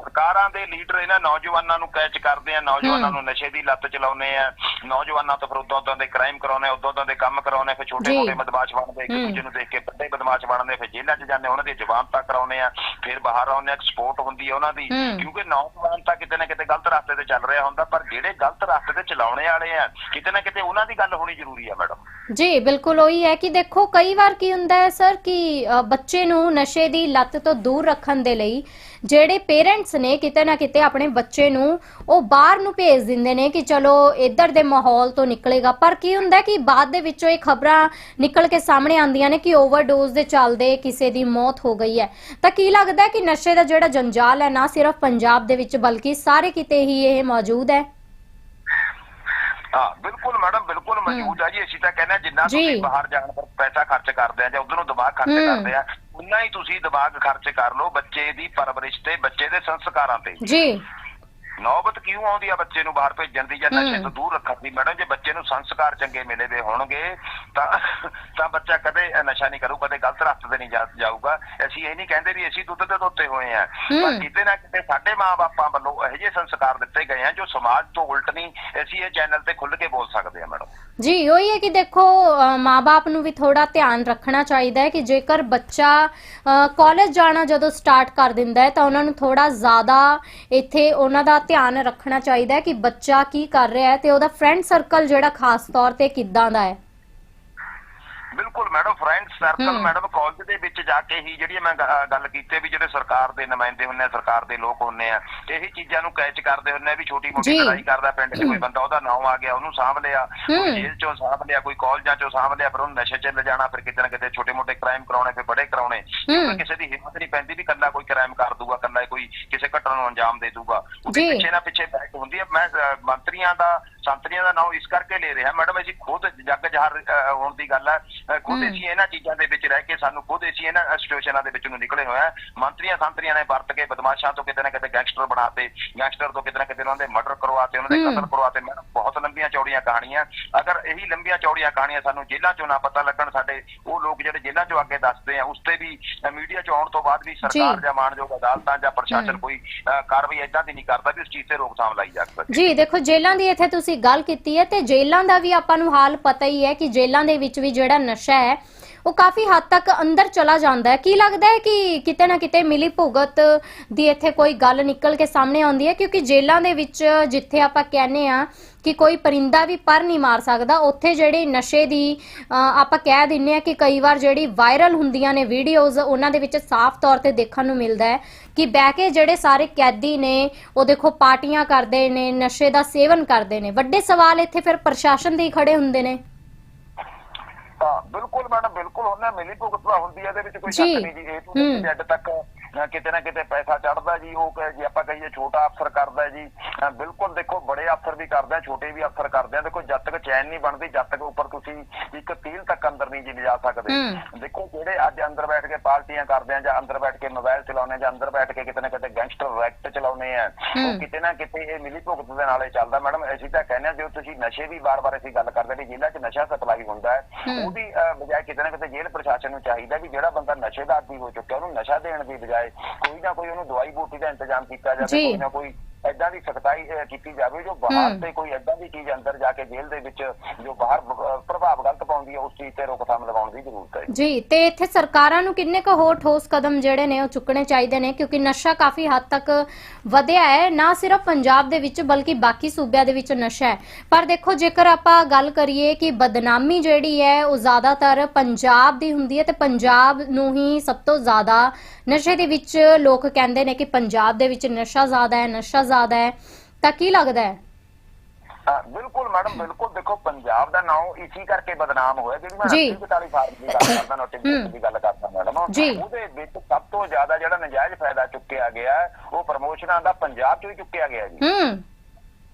ਸਰਕਾਰਾਂ ਦੇ ਲੀਡਰ ਇਹਨਾਂ ਨੌਜਵਾਨਾਂ ਨੂੰ ਕੈਚ ਕਰਦੇ ਆ ਨੌਜਵਾਨਾਂ ਨੂੰ ਨਸ਼ੇ ਦੀ ਲੱਤ ਚਲਾਉਂਦੇ ਆ ਨੌਜਵਾਨਾਂ ਤੋਂ ਫਿਰ ਉਦੋਂ ਉਦੋਂ ਦੇ ਕ੍ਰਾਈਮ ਕਰਾਉਣੇ ਉਦੋਂ ਉਦੋਂ ਦੇ ਕੰਮ ਕਰਾਉਣੇ ਫਿਰ ਛੋਟੇ। ਮੋਟੇ ਬਦਮਾਸ਼ ਬਣਦੇ ਇੱਕ। ਦੂਜੇ ਨੂੰ ਦੇਖ ਕੇ ਵੱਡੇ ਬਦਮਾਸ਼ ਬਣਦੇ ਫਿਰ ਜੇਲ੍ਹਾਂ 'ਚ ਜਾਂਦੇ ਉਹਨਾਂ ਦੀ ਜ਼ਮਾਨਤਾਂ ਕਰਾਉਣੇ ਆ ਫਿਰ ਬਾਹਰ ਆਉਂਦੇ ਆ ਸਪੋਰਟ ਹੁੰਦੀ ਆ ਉਹਨਾਂ ਦੀ। ਹੂੰ। ਕਿਉਂਕਿ ਨੌਜਵਾਨ ਤਾਂ ਕਿਤੇ ਨਾ ਕਿਤੇ ਗਲਤ ਰਸਤੇ ਤੇ ਚੱਲ ਰਿਹਾ ਹੁੰਦਾ ਪਰ ਜਿਹੜੇ ਗਲਤ ਰਸਤੇ ਤੇ ਚਲਾਉਣੇ ਵਾਲੇ ਆ ਕਿਤੇ ਨਾ ਕਿਤੇ ਉਹਨਾਂ ਦੀ ਗੱਲ ਹੋਣੀ ਜ਼ਰੂਰੀ ਆ ਮੈਡਮ। ਜੀ ਬਿਲਕੁਲ ਉਹੀ ਹੈ ਕਿ ਦੇਖੋ ਕਈ ਵਾਰ ਕੀ ਹੁੰਦਾ ਹੈ ਸਰ ਕਿ ਬੱਚੇ ਨੂੰ ਨਸ਼ੇ ਦੀ ਲੱਤ ਤੋਂ ਦੂਰ ਰੱਖਣ ਦੇ ਲਈ ਜਿਹੜੇ ਪੇਰੈਂਟਸ ਨੇ ਕਿਤੇ ਨਾ ਕਿਤੇ ਆਪਣੇ ਬੱਚੇ ਨੂੰ ਉਹ ਬਾਹਰ ਨੂੰ ਭੇਜ ਦਿੰਦੇ ਨੇ ਕਿ ਚਲੋ ਇੱਧਰ ਦੇ ਮਾਹੌਲ ਤੋਂ ਨਿਕਲੇਗਾ। ਪਰ ਕੀ ਹੁੰਦਾ ਹੈ ਕਿ ਬਾਅਦ ਦੇ ਵਿੱਚੋਂ ਇਹ ਖਬਰਾਂ ਨਿਕਲ ਕੇ ਸਾਹਮਣੇ ਆਉਂਦੀਆਂ ਨੇ ਕਿ ਓਵਰਡੋਜ਼ ਦੇ ਚੱਲਦੇ ਕਿਸੇ ਦੀ ਮੌਤ ਹੋ ਗਈ ਹੈ। ਤਾਂ ਕੀ ਲੱਗਦਾ ਹੈ ਕਿ ਨਸ਼ੇ ਦਾ ਜਿਹੜਾ ਜੰਜਾਲ ਹੈ ਨਾ ਸਿਰਫ ਪੰਜਾਬ ਦੇ ਵਿੱਚ ਬਲਕਿ ਸਾਰੇ ਕਿਤੇ ਹੀ ਇਹ ਮੌਜੂਦ ਹੈ। ਹਾਂ ਬਿਲਕੁਲ ਮੈਡਮ ਬਿਲਕੁਲ ਮੌਜੂਦ ਆ ਜੀ। ਅਸੀਂ ਤਾਂ ਕਹਿੰਦੇ ਜਿੰਨਾ ਜੀ। ਤੁਸੀਂ ਬਾਹਰ ਜਾਣ ਪਰ ਪੈਸਾ ਖਰਚ ਕਰਦੇ ਆ ਜਾਂ ਉਧਰੋਂ ਦਿਮਾਗ ਖਰਚ ਹੂੰ। ਕਰਦੇ ਆ ਉਨਾ ਹੀ ਤੁਸੀਂ ਦਿਮਾਗ ਖਰਚ ਕਰ ਲਓ ਬੱਚੇ ਦੀ ਪਰਵਰਿਸ਼ ਤੇ ਬੱਚੇ ਦੇ ਸੰਸਕਾਰਾਂ ਤੇ। ਜੀ। ਨੌਬਤ ਕਿਉਂ ਆਉਂਦੀ ਆ ਬੱਚੇ ਨੂੰ ਬਾਹਰ ਭੇਜਣ ਦੀ ਜਾਂ ਨਸ਼ੇ। ਤੋਂ ਦੂਰ ਰੱਖਣ ਦੀ ਮੈਡਮ ਜੇ ਬੱਚੇ ਨੂੰ ਸੰਸਕਾਰ ਚੰਗੇ ਮਿਲੇ ਦੇ ਹੋਣਗੇ ਤਾਂ ਤਾਂ ਬੱਚਾ ਕਦੇ ਨਸ਼ਾ ਨਹੀਂ ਕਰੂ ਕਦੇ ਗਲਤ ਰਸਤੇ ਤੇ ਨਹੀਂ ਜਾਊਗਾ ਅਸੀਂ ਇਹ ਨਹੀਂ ਕਹਿੰਦੇ ਵੀ ਅਸੀਂ ਦੁੱਧ ਦੇ ਧੋਤੇ ਹੋਏ ਆ ਪਰ। ਕਿਤੇ ਨਾ ਕਿਤੇ ਸਾਡੇ ਮਾਪੇ ਵੱਲੋਂ ਇਹੋ ਜਿਹੇ ਸੰਸਕਾਰ ਦਿੱਤੇ ਗਏ ਆ ਜੋ ਸਮਾਜ ਤੋਂ ਉਲਟ ਨਹੀਂ ਅਸੀਂ ਇਹ ਚੈਨਲ ਤੇ ਖੁੱਲ ਕੇ ਬੋਲ ਸਕਦੇ ਆ ਮੈਡਮ ਜੀ ਉਹੀ ਹੈ ਕਿ ਦੇਖੋ ਅ, ਮਾਂ-ਬਾਪ ਨੂੰ ਵੀ ਥੋੜਾ ਧਿਆਨ ਰੱਖਣਾ ਚਾਹੀਦਾ ਹੈ ਕਿ ਜੇਕਰ ਬੱਚਾ ਕਾਲਜ ਜਾਣਾ ਜਦੋਂ ਸਟਾਰਟ ਕਰ ਦਿੰਦਾ ਹੈ ਤਾਂ ਉਹਨਾਂ ਨੂੰ ਥੋੜਾ ਜ਼ਿਆਦਾ ਇੱਥੇ ਉਹਨਾਂ ਦਾ ਧਿਆਨ ਰੱਖਣਾ ਚਾਹੀਦਾ ਹੈ ਕਿ ਬੱਚਾ ਕੀ ਕਰ ਰਿਹਾ ਹੈ ਤੇ ਉਹਦਾ ਫਰੈਂਡ ਸਰਕਲ ਜਿਹੜਾ ਖਾਸ ਤੌਰ ਤੇ ਕਿੱਦਾਂ ਦਾ ਹੈ। ਬਿਲਕੁਲ madam friend circle. Madam college ਦੇ ਵਿੱਚ ਜਾ ਕੇ ਹੀ ਜਿਹੜੀ ਮੈਂ ਗੱਲ ਕੀਤੀ ਵੀ ਜਿਹੜੇ ਸਰਕਾਰ ਦੇ ਨੁਮਾਇੰਦੇ ਹੁੰਨੇ ਆ ਸਰਕਾਰ ਦੇ ਲੋਕ ਹੁੰਨੇ ਆ ਇਹੀ ਚੀਜ਼ਾਂ ਨੂੰ ਕੈਚ ਕਰਦੇ ਹੁੰਨੇ ਆ ਵੀ ਛੋਟੀ ਮੋਟੀ। ਲੜਾਈ ਕਰਦਾ ਪਿੰਡ 'ਚ ਕੋਈ ਬੰਦਾ ਉਹਦਾ ਨਾਮ ਆ ਗਿਆ ਉਹਨੂੰ ਸਾਂਭ ਲਿਆ ਕੋਈ। ਜੇਲ੍ਹ 'ਚੋਂ ਸਾਂਭ ਲਿਆ ਕੋਈ ਕਾਲਜਾਂ 'ਚੋਂ ਸਾਂਭ ਲਿਆ ਫਿਰ ਉਹਨੂੰ ਨਸ਼ੇ 'ਚ ਲਿਜਾਣਾ ਫਿਰ ਕਿਤੇ ਨਾ ਕਿਤੇ ਛੋਟੇ ਮੋਟੇ ਕ੍ਰਾਈਮ ਕਰਾਉਣੇ ਫਿਰ ਬੜੇ ਕਰਾਉਣੇ ਕਿਸੇ ਦੀ ਹਿੰਮਤ ਨਹੀਂ ਪੈਂਦੀ ਵੀ ਕੱਲਾ ਕੋਈ ਕ੍ਰਾਈਮ ਕਰ ਦੂਗਾ ਕੱਲਾ ਕੋਈ ਕਿਸੇ ਘਟਨਾ ਨੂੰ ਅੰਜਾਮ ਦੇ ਦੂਗਾ ਉਹਦੇ। ਪਿੱਛੇ ਨਾ ਪਿੱਛੇ ਬੈਕ ਹੁੰਦੀ ਹੈ ਮੈਂ ਮੰਤਰੀਆਂ ਦਾ ਸੰਤਰੀਆਂ ਦਾ ਨਾਮ ਇਸ ਕਰਕੇ ਲੈ ਰਿਹਾ। ਮੈਡਮ ਅਸੀਂ ਖੁਦ ਜੱਗ ਜਹਰ ਹੋਣ ਦੀ ਗੱਲ ਹੈ ਖੁਦ। ਅਸੀਂ ਇਹਨਾਂ ਚੀਜ਼ਾਂ ਦੇ ਵਿੱਚ ਰਹਿ ਕੇ ਸਾਨੂੰ ਖੁਦ ਅਸੀਂ ਇਹਨਾਂ ਸਿਚੁਏਸ਼ਨਾਂ ਦੇ ਵਿੱਚ ਨਿਕਲੇ ਹੋਏ ਆ। ਮੰਤਰੀਆਂ ਸੰਤਰੀਆਂ ਨੇ ਵਰਤ ਕੇ ਬਦਮਾਸ਼ਾਂ ਤੋਂ ਕਿਤੇ ਨਾ ਕਿਤੇ ਗੈਂਗਸਟਰ ਬਣਾਤੇ ਗੈਂਗਸਟਰ ਤੋਂ ਕਿਤੇ ਨਾ ਕਿਤੇ ਉਹਨਾਂ ਦੇ ਮਰਡਰ ਕਰਵਾਤੇ ਉਹਨਾਂ ਦੇ। ਕਤਲ ਕਰਵਾਤੇ। ਮੈਡਮ ਬਹੁਤ ਲੰਬੀਆਂ ਚੌੜੀਆਂ ਕਹਾਣੀਆਂ। ਅਗਰ ਇਹੀ ਲੰਬੀਆਂ ਚੌੜੀਆਂ ਕਹਾਣੀਆਂ ਸਾਨੂੰ ਜੇਲ੍ਹਾਂ ਚੋਂ ਨਾ ਪਤਾ ਲੱਗਣ ਸਾਡੇ ਉਹ ਲੋਕ ਜਿਹੜੇ ਜੇਲ੍ਹਾਂ ਚੋਂ ਅੱਗੇ ਦੱਸਦੇ ਆ ਉਸ ਤੇ ਵੀ ਮੀਡੀਆ ਚ ਆਉਣ ਤੋਂ ਬਾਅਦ ਵੀ ਸਰਕਾਰ ਜਾਂ ਮਾਨਯੋਗ ਅਦਾਲਤਾਂ ਜਾਂ ਪ੍ਰਸ਼ਾਸਨ। ਕੋਈ ਕਾਰਵਾਈ ਏਦਾਂ ਦੀ ਨਹੀਂ ਕਰਦਾ ਵੀ ਉਸ ਚੀਜ਼ ਤੇ ਰੋਕਥਾਮ ਲਾਈ ਜਾ ਸਕੇ ਜੀ ਦੇਖੋ ਜੇਲ੍ਹਾਂ ਦੀ ਇੱਥੇ ਤੁਸੀਂ ਗੱਲ ਕੀਤੀ ਹੈ ਤੇ ਜੇਲ੍ਹਾਂ ਦਾ ਵੀ ਆਪਾਂ ਨੂੰ ਹਾਲ ਪਤਾ ਹੀ ਹੈ ਕਿ ਜੇਲ੍ਹਾਂ ਦੇ ਵਿੱਚ ਵੀ ਜਿਹੜਾ ਨਸ਼ਾ ਹੈ ਉਹ ਕਾਫੀ ਹੱਦ ਤੱਕ ਅੰਦਰ ਚਲਾ ਜਾਂਦਾ ਹੈ। ਕੀ ਲੱਗਦਾ ਹੈ ਕਿ ਕਿਤੇ ਨਾ ਕਿਤੇ ਮਿਲੀ ਭੁਗਤ ਦੀ ਇੱਥੇ ਕੋਈ ਗੱਲ ਨਿਕਲ ਕੇ ਸਾਹਮਣੇ ਆਉਂਦੀ ਹੈ? ਕਿਉਂਕਿ ਜੇਲ੍ਹਾਂ ਦੇ ਵਿੱਚ ਜਿੱਥੇ ਆਪਾਂ ਕਹਿੰਦੇ ਆ ਕਿ ਕੋਈ ਪਰਿੰਦਾ ਵੀ ਪਰ ਨਹੀਂ ਮਾਰ ਸਕਦਾ, ਉੱਥੇ ਜਿਹੜੀ ਨਸ਼ੇ ਦੀ ਆਪਾਂ ਕਹਿ ਦਿੰਨੇ ਆ ਕਿ ਕਈ ਵਾਰ ਜਿਹੜੀ ਵਾਇਰਲ ਹੁੰਦੀਆਂ ਨੇ ਵੀਡੀਓਜ਼, ਉਹਨਾਂ ਦੇ ਵਿੱਚ ਸਾਫ਼ ਤੌਰ ਤੇ ਦੇਖਣ ਨੂੰ ਮਿਲਦਾ ਹੈ ਕਿ ਬਹਿ ਕੇ ਜਿਹੜੇ ਸਾਰੇ ਕੈਦੀ ਨੇ, ਉਹ ਦੇਖੋ ਪਾਰਟੀਆਂ ਕਰਦੇ ਨੇ, ਨਸ਼ੇ ਦਾ ਸੇਵਨ ਕਰਦੇ ਨੇ। ਵੱਡੇ ਸਵਾਲ ਇੱਥੇ ਫਿਰ ਪ੍ਰਸ਼ਾਸਨ ਦੇ ਹੀ ਖੜੇ ਹੁੰਦੇ ਨੇ। ਹਾਂ ਬਿਲਕੁਲ ਮੈਡਮ ਬਿਲਕੁਲ ਉਹਨਾਂ ਮਿਲੀ ਭੁਗਤ ਤਾਂ ਹੁੰਦੀ ਹੈ ਇਹਦੇ ਵਿੱਚ ਕੋਈ। ਸ਼ੱਕ ਨਹੀਂ ਜੀ ਇਹ ਤੋਂ। ਜੱਟ ਤੱਕ ਕਿਤੇ ਨਾ ਕਿਤੇ ਪੈਸਾ ਚੜਦਾ ਜੀ ਉਹ ਕਹੇ ਜੇ ਆਪਾਂ ਕਹੀਏ ਛੋਟਾ ਅਫਸਰ ਕਰਦਾ ਜੀ ਬਿਲਕੁਲ ਦੇਖੋ ਬੜੇ ਅਫਸਰ ਵੀ ਕਰਦੇ ਆ ਛੋਟੇ ਵੀ ਅਫਸਰ ਕਰਦੇ ਆ ਦੇਖੋ ਜਦ ਤੱਕ ਚੈਨ ਨਹੀਂ ਬਣਦੀ ਜਦ ਤੱਕ ਉੱਪਰ ਤੁਸੀਂ ਇੱਕ ਤੀਲ ਤੱਕ ਅੰਦਰ ਨਹੀਂ ਜੀ ਲਿਜਾ ਸਕਦੇ। ਦੇਖੋ ਜਿਹੜੇ ਅੱਜ ਅੰਦਰ ਬੈਠ ਕੇ ਪਾਰਟੀਆਂ ਕਰਦੇ ਆ ਜਾਂ ਅੰਦਰ ਬੈਠ ਕੇ ਮੋਬਾਈਲ ਚਲਾਉਂਦੇ ਆ ਜਾਂ ਅੰਦਰ ਬੈਠ ਕੇ ਕਿਤੇ ਨਾ ਕਿਤੇ ਗੈਂਗਸਟਰ ਰੈਕਟ ਚਲਾਉਂਦੇ ਆ। ਉਹ ਕਿਤੇ ਨਾ ਕਿਤੇ ਇਹ ਮਿਲੀ ਭੁਗਤ ਦੇ ਨਾਲੇ ਚੱਲਦਾ ਮੈਡਮ ਅਸੀਂ ਤਾਂ ਕਹਿੰਦੇ ਆ ਜੋ ਤੁਸੀਂ ਨਸ਼ੇ ਦੀ ਵਾਰ-ਵਾਰ ਅਸੀਂ ਗੱਲ ਕਰਦੇ ਵੀ ਜ਼ਿਲ੍ਹਾ 'ਚ ਨਸ਼ਾ ਸਪਲਾਈ ਹੁੰਦਾ ਹੈ। ਉਹਦੀ ਬਜਾਏ ਕਿਤੇ ਨਾ ਕਿਤੇ ਜੇਲ੍ਹ ਪ੍ਰਸ਼ਾਸਨ ਨੂੰ ਚਾਹੀਦਾ ਵੀ ਜਿਹੜਾ ਬੰਦਾ ਨਸ਼ੇ ਦਾ ਆਦੀ ਹੋ ਚੁੱਕਿਆ ਉਹਨੂੰ ਨਸ਼ਾ ਦੇਣ ਦੀ ਬਜਾਏ ਕੋਈ ਨਾ ਕੋਈ ਉਹਨੂੰ ਦਵਾਈ ਬੂਟੀ ਦਾ ਇੰਤਜ਼ਾਮ ਕੀਤਾ ਜਾਵੇ। ਕੋਈ ਨਾ ਕੋਈ ਐਦਾਂ ਦੀ ਸਖਤਾਈ ਕੀਤੀ ਜਾਵੇ ਜੋ ਬਾਹਰ। ਤੇ ਕੋਈ ਐਦਾਂ ਦੀ ਚੀਜ਼ ਅੰਦਰ ਜਾ ਕੇ ਜੇਲ੍ਹ ਦੇ ਵਿੱਚ ਜੋ ਬਾਹਰ ਪ੍ਰਭਾਵ ਗਲਤ ਪਾਉਂਦੀ ਹੈ ਉਸ ਚੀਜ਼ ਤੇ ਰੋਕਥਾਮ ਲਗਾਉਣ ਦੀ ਜ਼ਰੂਰਤ ਹੈ ਜੀ ਤੇ ਇੱਥੇ ਸਰਕਾਰਾਂ ਨੂੰ ਕਿੰਨੇ ਕੁ ਹੋਰ ਠੋਸ ਕਦਮ ਜਿਹੜੇ ਨੇ ਉਹ ਚੁੱਕਣੇ ਚਾਹੀਦੇ ਨੇ ਕਿਉਂਕਿ ਨਸ਼ਾ ਕਾਫੀ ਹੱਦ ਤੱਕ ਵਧਿਆ ਹੈ ਨਾ ਸਿਰਫ ਪੰਜਾਬ ਦੇ ਵਿੱਚ ਬਲਕਿ ਬਾਕੀ ਸੂਬਿਆਂ ਦੇ ਵਿੱਚ ਨਸ਼ਾ ਹੈ ਪਰ ਦੇਖੋ ਜੇਕਰ ਆਪਾਂ ਗੱਲ ਕਰੀਏ ਕਿ ਬਦਨਾਮੀ ਜਿਹੜੀ ਹੈ ਉਹ ਜ਼ਿਆਦਾਤਰ ਪੰਜਾਬ ਦੀ ਹੁੰਦੀ ਹੈ ਤੇ ਪੰਜਾਬ ਨੂੰ ਹੀ ਸਭ ਤੋਂ ਜ਼ਿਆਦਾ ਨਸ਼ੇ ਦੇ ਵਿੱਚ ਲੋਕ ਕਹਿੰਦੇ ਨੇ ਕਿ ਪੰਜਾਬ ਦੇ ਵਿੱਚ ਨਸ਼ਾ ਜ਼ਿਆਦਾ ਹੈ ਨਸ਼ਾ ਜ਼ਿਆਦਾ ਹੈ ਤਾਂ ਕੀ ਲੱਗਦਾ ਹੈ? ਬਿਲਕੁਲ ਮੈਡਮ ਬਿਲਕੁਲ ਦੇਖੋ ਪੰਜਾਬ ਦਾ ਨਾਮ ਇਸੇ ਕਰਕੇ ਬਦਨਾਮ ਹੋਇਆ ਜਿਹੜੀ ਮੈਂ ਜੀ। 48 ਫਾਰਮ ਦੀ ਗੱਲ ਕਰਦਾ ਨੋਟੀਫਿਕੇਸ਼ਨ ਦੀ ਗੱਲ ਕਰਦਾ ਮੈਡਮ। ਉਹਦੇ ਵਿੱਚ ਸਭ ਤੋਂ ਜ਼ਿਆਦਾ ਜਿਹੜਾ ਨਜਾਇਜ਼ ਫਾਇਦਾ ਚੁੱਕਿਆ ਗਿਆ ਉਹ ਪ੍ਰਮੋਸ਼ਨਾਂ ਦਾ ਪੰਜਾਬ ਚੋਂ ਹੀ ਚੁੱਕਿਆ ਗਿਆ ਜੀ। ਹੂੰ।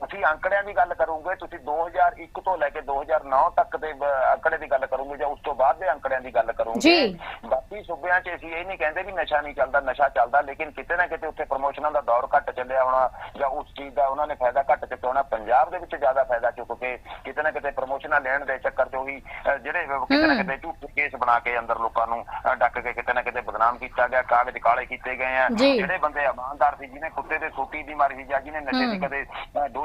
ਤੁਸੀਂ ਅੰਕੜਿਆਂ ਦੀ ਗੱਲ ਕਰੋਗੇ ਤੁਸੀਂ 2001 ਤੋਂ ਲੈ ਕੇ 2009 ਤੱਕ ਦੇ ਅੰਕੜੇ ਦੀ ਗੱਲ ਕਰੋਗੇ ਜਾਂ ਉਸ ਤੋਂ ਬਾਅਦ ਦੇ ਅੰਕੜਿਆਂ ਦੀ ਗੱਲ ਕਰੋਗੇ। ਬਾਕੀ ਸੂਬਿਆਂ 'ਚ ਅਸੀਂ ਇਹ ਨਹੀਂ ਕਹਿੰਦੇ ਵੀ ਨਸ਼ਾ ਨਹੀਂ ਚੱਲਦਾ ਨਸ਼ਾ ਚੱਲਦਾ ਲੇਕਿਨ ਕਿਤੇ ਨਾ ਕਿਤੇ ਉੱਥੇ ਪ੍ਰਮੋਸ਼ਨਾਂ ਦਾ ਦੌਰ ਘੱਟ ਚੱਲਿਆ ਹੋਣਾ ਜਾਂ ਉਸ ਚੀਜ਼ ਦਾ ਉਹਨਾਂ ਨੇ ਫਾਇਦਾ ਘੱਟ ਚੁੱਕਿਆ ਹੋਣਾ ਪੰਜਾਬ ਦੇ ਵਿੱਚ ਜ਼ਿਆਦਾ ਫਾਇਦਾ ਚੁੱਕ ਕੇ ਕਿਤੇ ਨਾ ਕਿਤੇ ਪ੍ਰਮੋਸ਼ਨਾਂ ਲੈਣ ਦੇ ਚੱਕਰ 'ਚ ਉਹੀ ਜਿਹੜੇ ਕਿਤੇ ਨਾ। ਕਿਤੇ ਝੂਠੇ ਕੇਸ ਬਣਾ ਕੇ ਅੰਦਰ ਲੋਕਾਂ ਨੂੰ ਡੱਕ ਕੇ ਕਿਤੇ ਨਾ ਕਿਤੇ ਬਦਨਾਮ ਕੀਤਾ ਗਿਆ ਕਾਗਜ਼ ਕਾਲੇ ਕੀਤੇ ਗਏ ਆ। ਜਿਹੜੇ ਬੰਦੇ ਇਮਾਨਦਾਰ ਸੀ ਜਿਹਨੇ ਕੁੱਤੇ ਦੇ ਸੂਟੀ ਦੀ ਮਾਰੀ ਸੀ ਜਾਂ ਜਿਹਨੇ ਨਸ਼ੇ ਦੀ। ਕਦੇ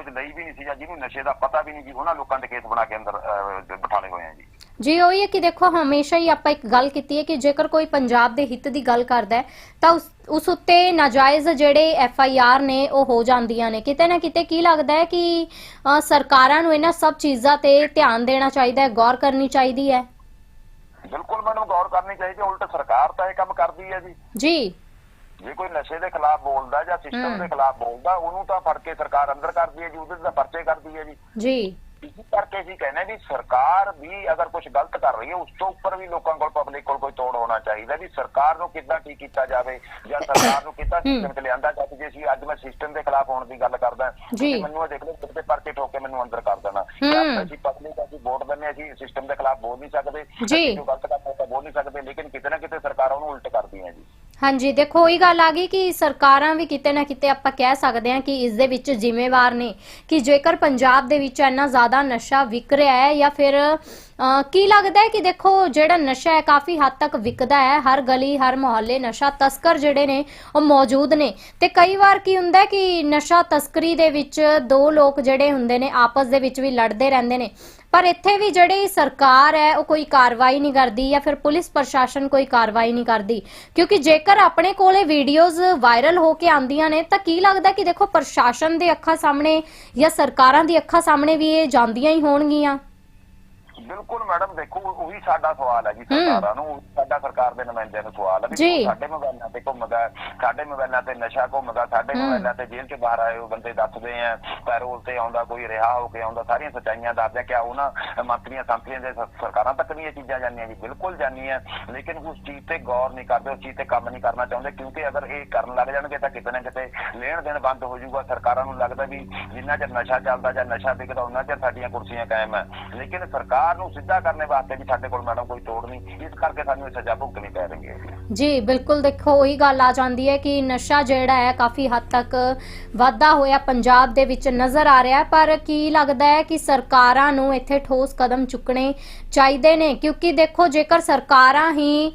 ਡੋਜ਼ ਲਈ ਵੀ ਨਹੀਂ ਸੀ ਜਾਂ ਜਿਹਨੂੰ ਨਸ਼ੇ ਦਾ ਪਤਾ ਵੀ ਨਹੀਂ ਜੀ ਉਹਨਾਂ ਲੋਕਾਂ ਦੇ ਕੇਸ ਬਣਾ ਕੇ ਅੰਦਰ ਅਹ, ਬਿਠਾਲੇ ਹੋਏ ਆ ਜੀ। ਜੀ ਉਹੀ ਹੈ ਕਿ ਦੇਖੋ ਹਮੇਸ਼ਾ ਹੀ ਆਪਾਂ ਇੱਕ ਗੱਲ ਕੀਤੀ ਹੈ ਕਿ ਜੇਕਰ ਕੋਈ ਪੰਜਾਬ ਦੇ ਹਿੱਤ ਦੀ ਗੱਲ ਕਰਦਾ ਹੈ ਤਾਂ ਉਸ ਉਸ ਉੱਤੇ ਨਾਜਾਇਜ਼ ਜਿਹੜੇ ਐਫ ਆਈ ਆਰ ਨੇ ਉਹ ਹੋ ਜਾਂਦੀਆਂ ਨੇ। ਕਿਤੇ ਨਾ ਕਿਤੇ ਕੀ ਲੱਗਦਾ ਹੈ ਕਿ ਅ, ਸਰਕਾਰਾਂ ਨੂੰ ਇਹਨਾਂ ਸਭ ਚੀਜ਼ਾਂ ਤੇ ਧਿਆਨ ਦੇਣਾ ਚਾਹੀਦਾ ਹੈ ਗੌਰ ਕਰਨੀ ਚਾਹੀਦੀ ਹੈ। ਬਿਲਕੁਲ ਮੈਡਮ ਗੌਰ ਕਰਨੀ ਚਾਹੀਦੀ ਹੈ। ਉਲਟ ਸਰਕਾਰ ਤਾਂ ਇਹ ਕੰਮ ਕਰਦੀ ਹੈ ਜੀ। ਜੀ। ਜੇ ਕੋਈ ਨਸ਼ੇ ਦੇ ਖਿਲਾਫ ਬੋਲਦਾ ਜਾਂ ਸਿਸਟਮ। ਦੇ ਖਿਲਾਫ ਬੋਲਦਾ ਉਹਨੂੰ ਤਾਂ ਫੜ ਕੇ ਸਰਕਾਰ ਅੰਦਰ ਕਰਦੀ ਹੈ ਜੀ ਉਹਦੇ ਤਾਂ ਪਰਚੇ ਕਰਦੀ ਹੈ ਜੀ ਜੀ ਇਸ ਕਰਕੇ ਅਸੀਂ ਕਹਿੰਦੇ ਵੀ ਸਰਕਾਰ ਵੀ ਅਗਰ ਕੁਝ ਗਲਤ ਕਰ ਰਹੀ ਹੈ ਉਸ ਤੋਂ ਉੱਪਰ ਵੀ ਲੋਕਾਂ ਕੋਲ ਪਬਲਿਕ ਕੋਲ ਕੋਈ ਤੋੜ ਹੋਣਾ ਚਾਹੀਦਾ ਵੀ ਸਰਕਾਰ ਨੂੰ ਕਿੱਦਾਂ ਠੀਕ ਕੀਤਾ ਜਾਵੇ ਜਾਂ ਸਰਕਾਰ ਨੂੰ ਕਿੱਦਾਂ। ਸਿਸਟਮ ਤੇ ਲਿਆਂਦਾ ਜਾਵੇ ਜੇ ਅਸੀਂ ਅੱਜ ਮੈਂ ਸਿਸਟਮ ਦੇ ਖਿਲਾਫ ਹੋਣ ਦੀ ਗੱਲ ਕਰਦਾ। ਤੁਸੀਂ ਮੈਨੂੰ ਇਹ ਦੇਖ ਲਓ ਕਿਤੇ ਪਰਚੇ ਠੋਕ ਕੇ ਮੈਨੂੰ ਅੰਦਰ ਕਰ ਦੇਣਾ ਅਸੀਂ ਪਬਲਿਕ ਅਸੀਂ ਵੋਟ ਦਿੰਦੇ ਅਸੀਂ ਸਿਸਟਮ ਦੇ ਖਿਲਾਫ ਬੋਲ ਨਹੀਂ ਸਕਦੇ ਜੀ। ਗਲਤ ਕਰਦਾ ਤਾਂ ਬੋਲ ਨਹੀਂ ਸਕਦੇ ਲੇਕਿਨ ਕਿਤੇ ਨਾ ਕਿਤੇ ਸਰਕਾਰਾਂ ਉਹਨੂੰ ਉਲਟ ਹਾਂਜੀ, ਦੇਖੋ, ਉਹੀ ਗੱਲ ਆ ਗਈ ਕਿ ਸਰਕਾਰਾਂ ਵੀ ਕਿਤੇ ਨਾ ਕਿਤੇ ਆਪਾਂ ਕਹਿ ਸਕਦੇ ਹਾਂ ਕਿ ਇਸ ਦੇ ਵਿੱਚ ਜ਼ਿੰਮੇਵਾਰ ਨੇ ਕਿ ਜੇਕਰ ਪੰਜਾਬ ਦੇ ਵਿੱਚ ਇੰਨਾ ਜ਼ਿਆਦਾ ਨਸ਼ਾ ਵਿਕ ਰਿਹਾ ਹੈ ਜਾਂ ਫਿਰ ਕੀ ਲੱਗਦਾ ਹੈ ਕਿ ਦੇਖੋ, ਜਿਹੜਾ ਨਸ਼ਾ ਹੈ ਕਾਫੀ ਹੱਦ ਤੱਕ ਵਿਕਦਾ ਹੈ, ਹਰ ਗਲੀ, ਹਰ ਮੁਹੱਲੇ ਨਸ਼ਾ ਤਸਕਰ ਜਿਹੜੇ ਨੇ, ਉਹ ਮੌਜੂਦ ਨੇ। ਤੇ ਕਈ ਵਾਰ ਕੀ ਹੁੰਦਾ ਹੈ ਕਿ ਨਸ਼ਾ ਤਸਕਰੀ ਦੇ ਵਿੱਚ ਦੋ ਲੋਕ ਜਿਹੜੇ ਹੁੰਦੇ ਨੇ, ਆਪਸ ਦੇ ਵਿੱਚ ਵੀ ਲੜਦੇ ਰਹਿੰਦੇ ਨੇ। ਪਰ ਇੱਥੇ ਵੀ ਜਿਹੜੀ ਸਰਕਾਰ ਹੈ, ਉਹ ਕੋਈ ਕਾਰਵਾਈ ਨਹੀਂ ਕਰਦੀ ਜਾਂ ਫਿਰ ਪੁਲਿਸ ਪ੍ਰਸ਼ਾਸਨ ਕੋਈ ਕਾਰਵਾਈ ਨਹੀਂ ਕਰਦੀ। ਕਿਉਂਕਿ ਜੇਕਰ ਆਪਣੇ ਕੋਲੇ ਵੀਡੀਓਜ਼ ਵਾਇਰਲ ਹੋ ਕੇ ਆਉਂਦੀਆਂ ਨੇ, ਤਾਂ ਕੀ ਲੱਗਦਾ ਕਿ ਦੇਖੋ ਪ੍ਰਸ਼ਾਸਨ ਦੇ ਅੱਖਾਂ ਸਾਹਮਣੇ ਜਾਂ ਸਰਕਾਰਾਂ ਦੀ ਅੱਖਾਂ ਸਾਹਮਣੇ ਵੀ ਇਹ ਜਾਂਦੀਆਂ ਹੀ ਹੋਣਗੀਆਂ? ਬਿਲਕੁਲ ਮੈਡਮ ਦੇਖੋ ਉਹੀ ਸਾਡਾ ਸਵਾਲ ਹੈ ਜੀ ਸਰਕਾਰਾਂ ਨੂੰ ਸਾਡਾ ਸਰਕਾਰ ਦੇ ਨੁਮਾਇੰਦਿਆਂ ਨੂੰ ਸਵਾਲ ਹੈ ਵੀ। ਸਾਡੇ ਮੋਬਾਈਲਾਂ ਤੇ ਘੁੰਮਦਾ ਹੈ, ਸਾਡੇ ਮੋਬਾਈਲਾਂ ਤੇ ਨਸ਼ਾ ਘੁੰਮਦਾ ਸਾਡੇ ਹੂੰ। ਮੋਬਾਈਲਾਂ ਤੇ ਜੇਲ੍ਹ 'ਚ ਬਾਹਰ ਆਏ ਹੋਏ ਬੰਦੇ ਦੱਸਦੇ ਆ ਪੈਰੋਲ ਤੇ ਆਉਂਦਾ ਕੋਈ ਰਿਹਾ ਹੋ ਕੇ ਆਉਂਦਾ ਸਾਰੀਆਂ ਸੱਚਾਈਆਂ ਦੱਸਦੇ ਆ ਕਿ ਉਹਨਾਂ ਮੰਤਰੀਆਂ ਸੰਤਰੀਆਂ ਦੇ ਸਰਕਾਰਾਂ ਤੱਕ ਨਹੀਂ ਇਹ ਚੀਜ਼ਾਂ ਜਾਂਦੀਆਂ ਜੀ ਬਿਲਕੁਲ ਜਾਂਦੀਆਂ ਲੇਕਿਨ ਉਸ ਚੀਜ਼ ਤੇ ਗੌਰ ਨਹੀਂ ਕਰਦੇ ਉਸ ਚੀਜ਼ ਤੇ ਕੰਮ ਨਹੀਂ ਕਰਨਾ ਚਾਹੁੰਦੇ ਕਿਉਂਕਿ ਅਗਰ ਇਹ ਕਰਨ ਲੱਗ ਜਾਣਗੇ ਤਾਂ ਕਿਤੇ ਨਾ ਕਿਤੇ ਲੈਣ ਦੇਣ ਬੰਦ ਹੋ ਜਾਊਗਾ ਸਰਕਾਰਾਂ ਨੂੰ ਲੱਗਦਾ ਵੀ ਜਿੰਨਾ ਚਿਰ ਨਸ਼ਾ ਚੱਲਦਾ ਜਾਂ ਨਸ਼ਾ ਵਿਕਦਾ ਉਹਨਾਂ ਚਿਰ ਸਾਡੀਆਂ ਕੁਰਸੀਆਂ ਕਾਇਮ ਹੈ ਲੇਕਿਨ ਸਰਕਾਰ ਨੂੰ ਸਿੱਧਾ ਕਰਨੇ ਵਾਸਤੇ ਵੀ ਸਾਡੇ ਕੋਲ ਮੈਡਮ ਕੋਈ ਤੋੜ ਨਹੀਂ। ਇਸ ਕਰਕੇ ਸਾਨੂੰ ਇਹ ਸਜ਼ਾ ਭੁਗਤਣੀ ਪੈ ਰਹੀ ਹੈ। ਜੀ, ਬਿਲਕੁਲ ਦੇਖੋ, ਉਹੀ ਗੱਲ ਆ ਜਾਂਦੀ ਹੈ ਕਿ ਨਸ਼ਾ ਜਿਹੜਾ ਹੈ ਕਾਫੀ ਹੱਦ ਤੱਕ ਵਾਧਾ ਹੋਇਆ ਪੰਜਾਬ ਦੇ ਵਿੱਚ ਨਜ਼ਰ ਆ ਰਿਹਾ ਪਰ ਕੀ ਲੱਗਦਾ ਹੈ ਕਿ ਸਰਕਾਰਾਂ ਨੂੰ ਇੱਥੇ ਠੋਸ ਕਦਮ ਚੁੱਕਣੇ ਚਾਹੀਦੇ ਨੇ ਕਿਉਂਕਿ ਦੇਖੋ ਜੇਕਰ ਸਰਕਾਰਾਂ ਹੀ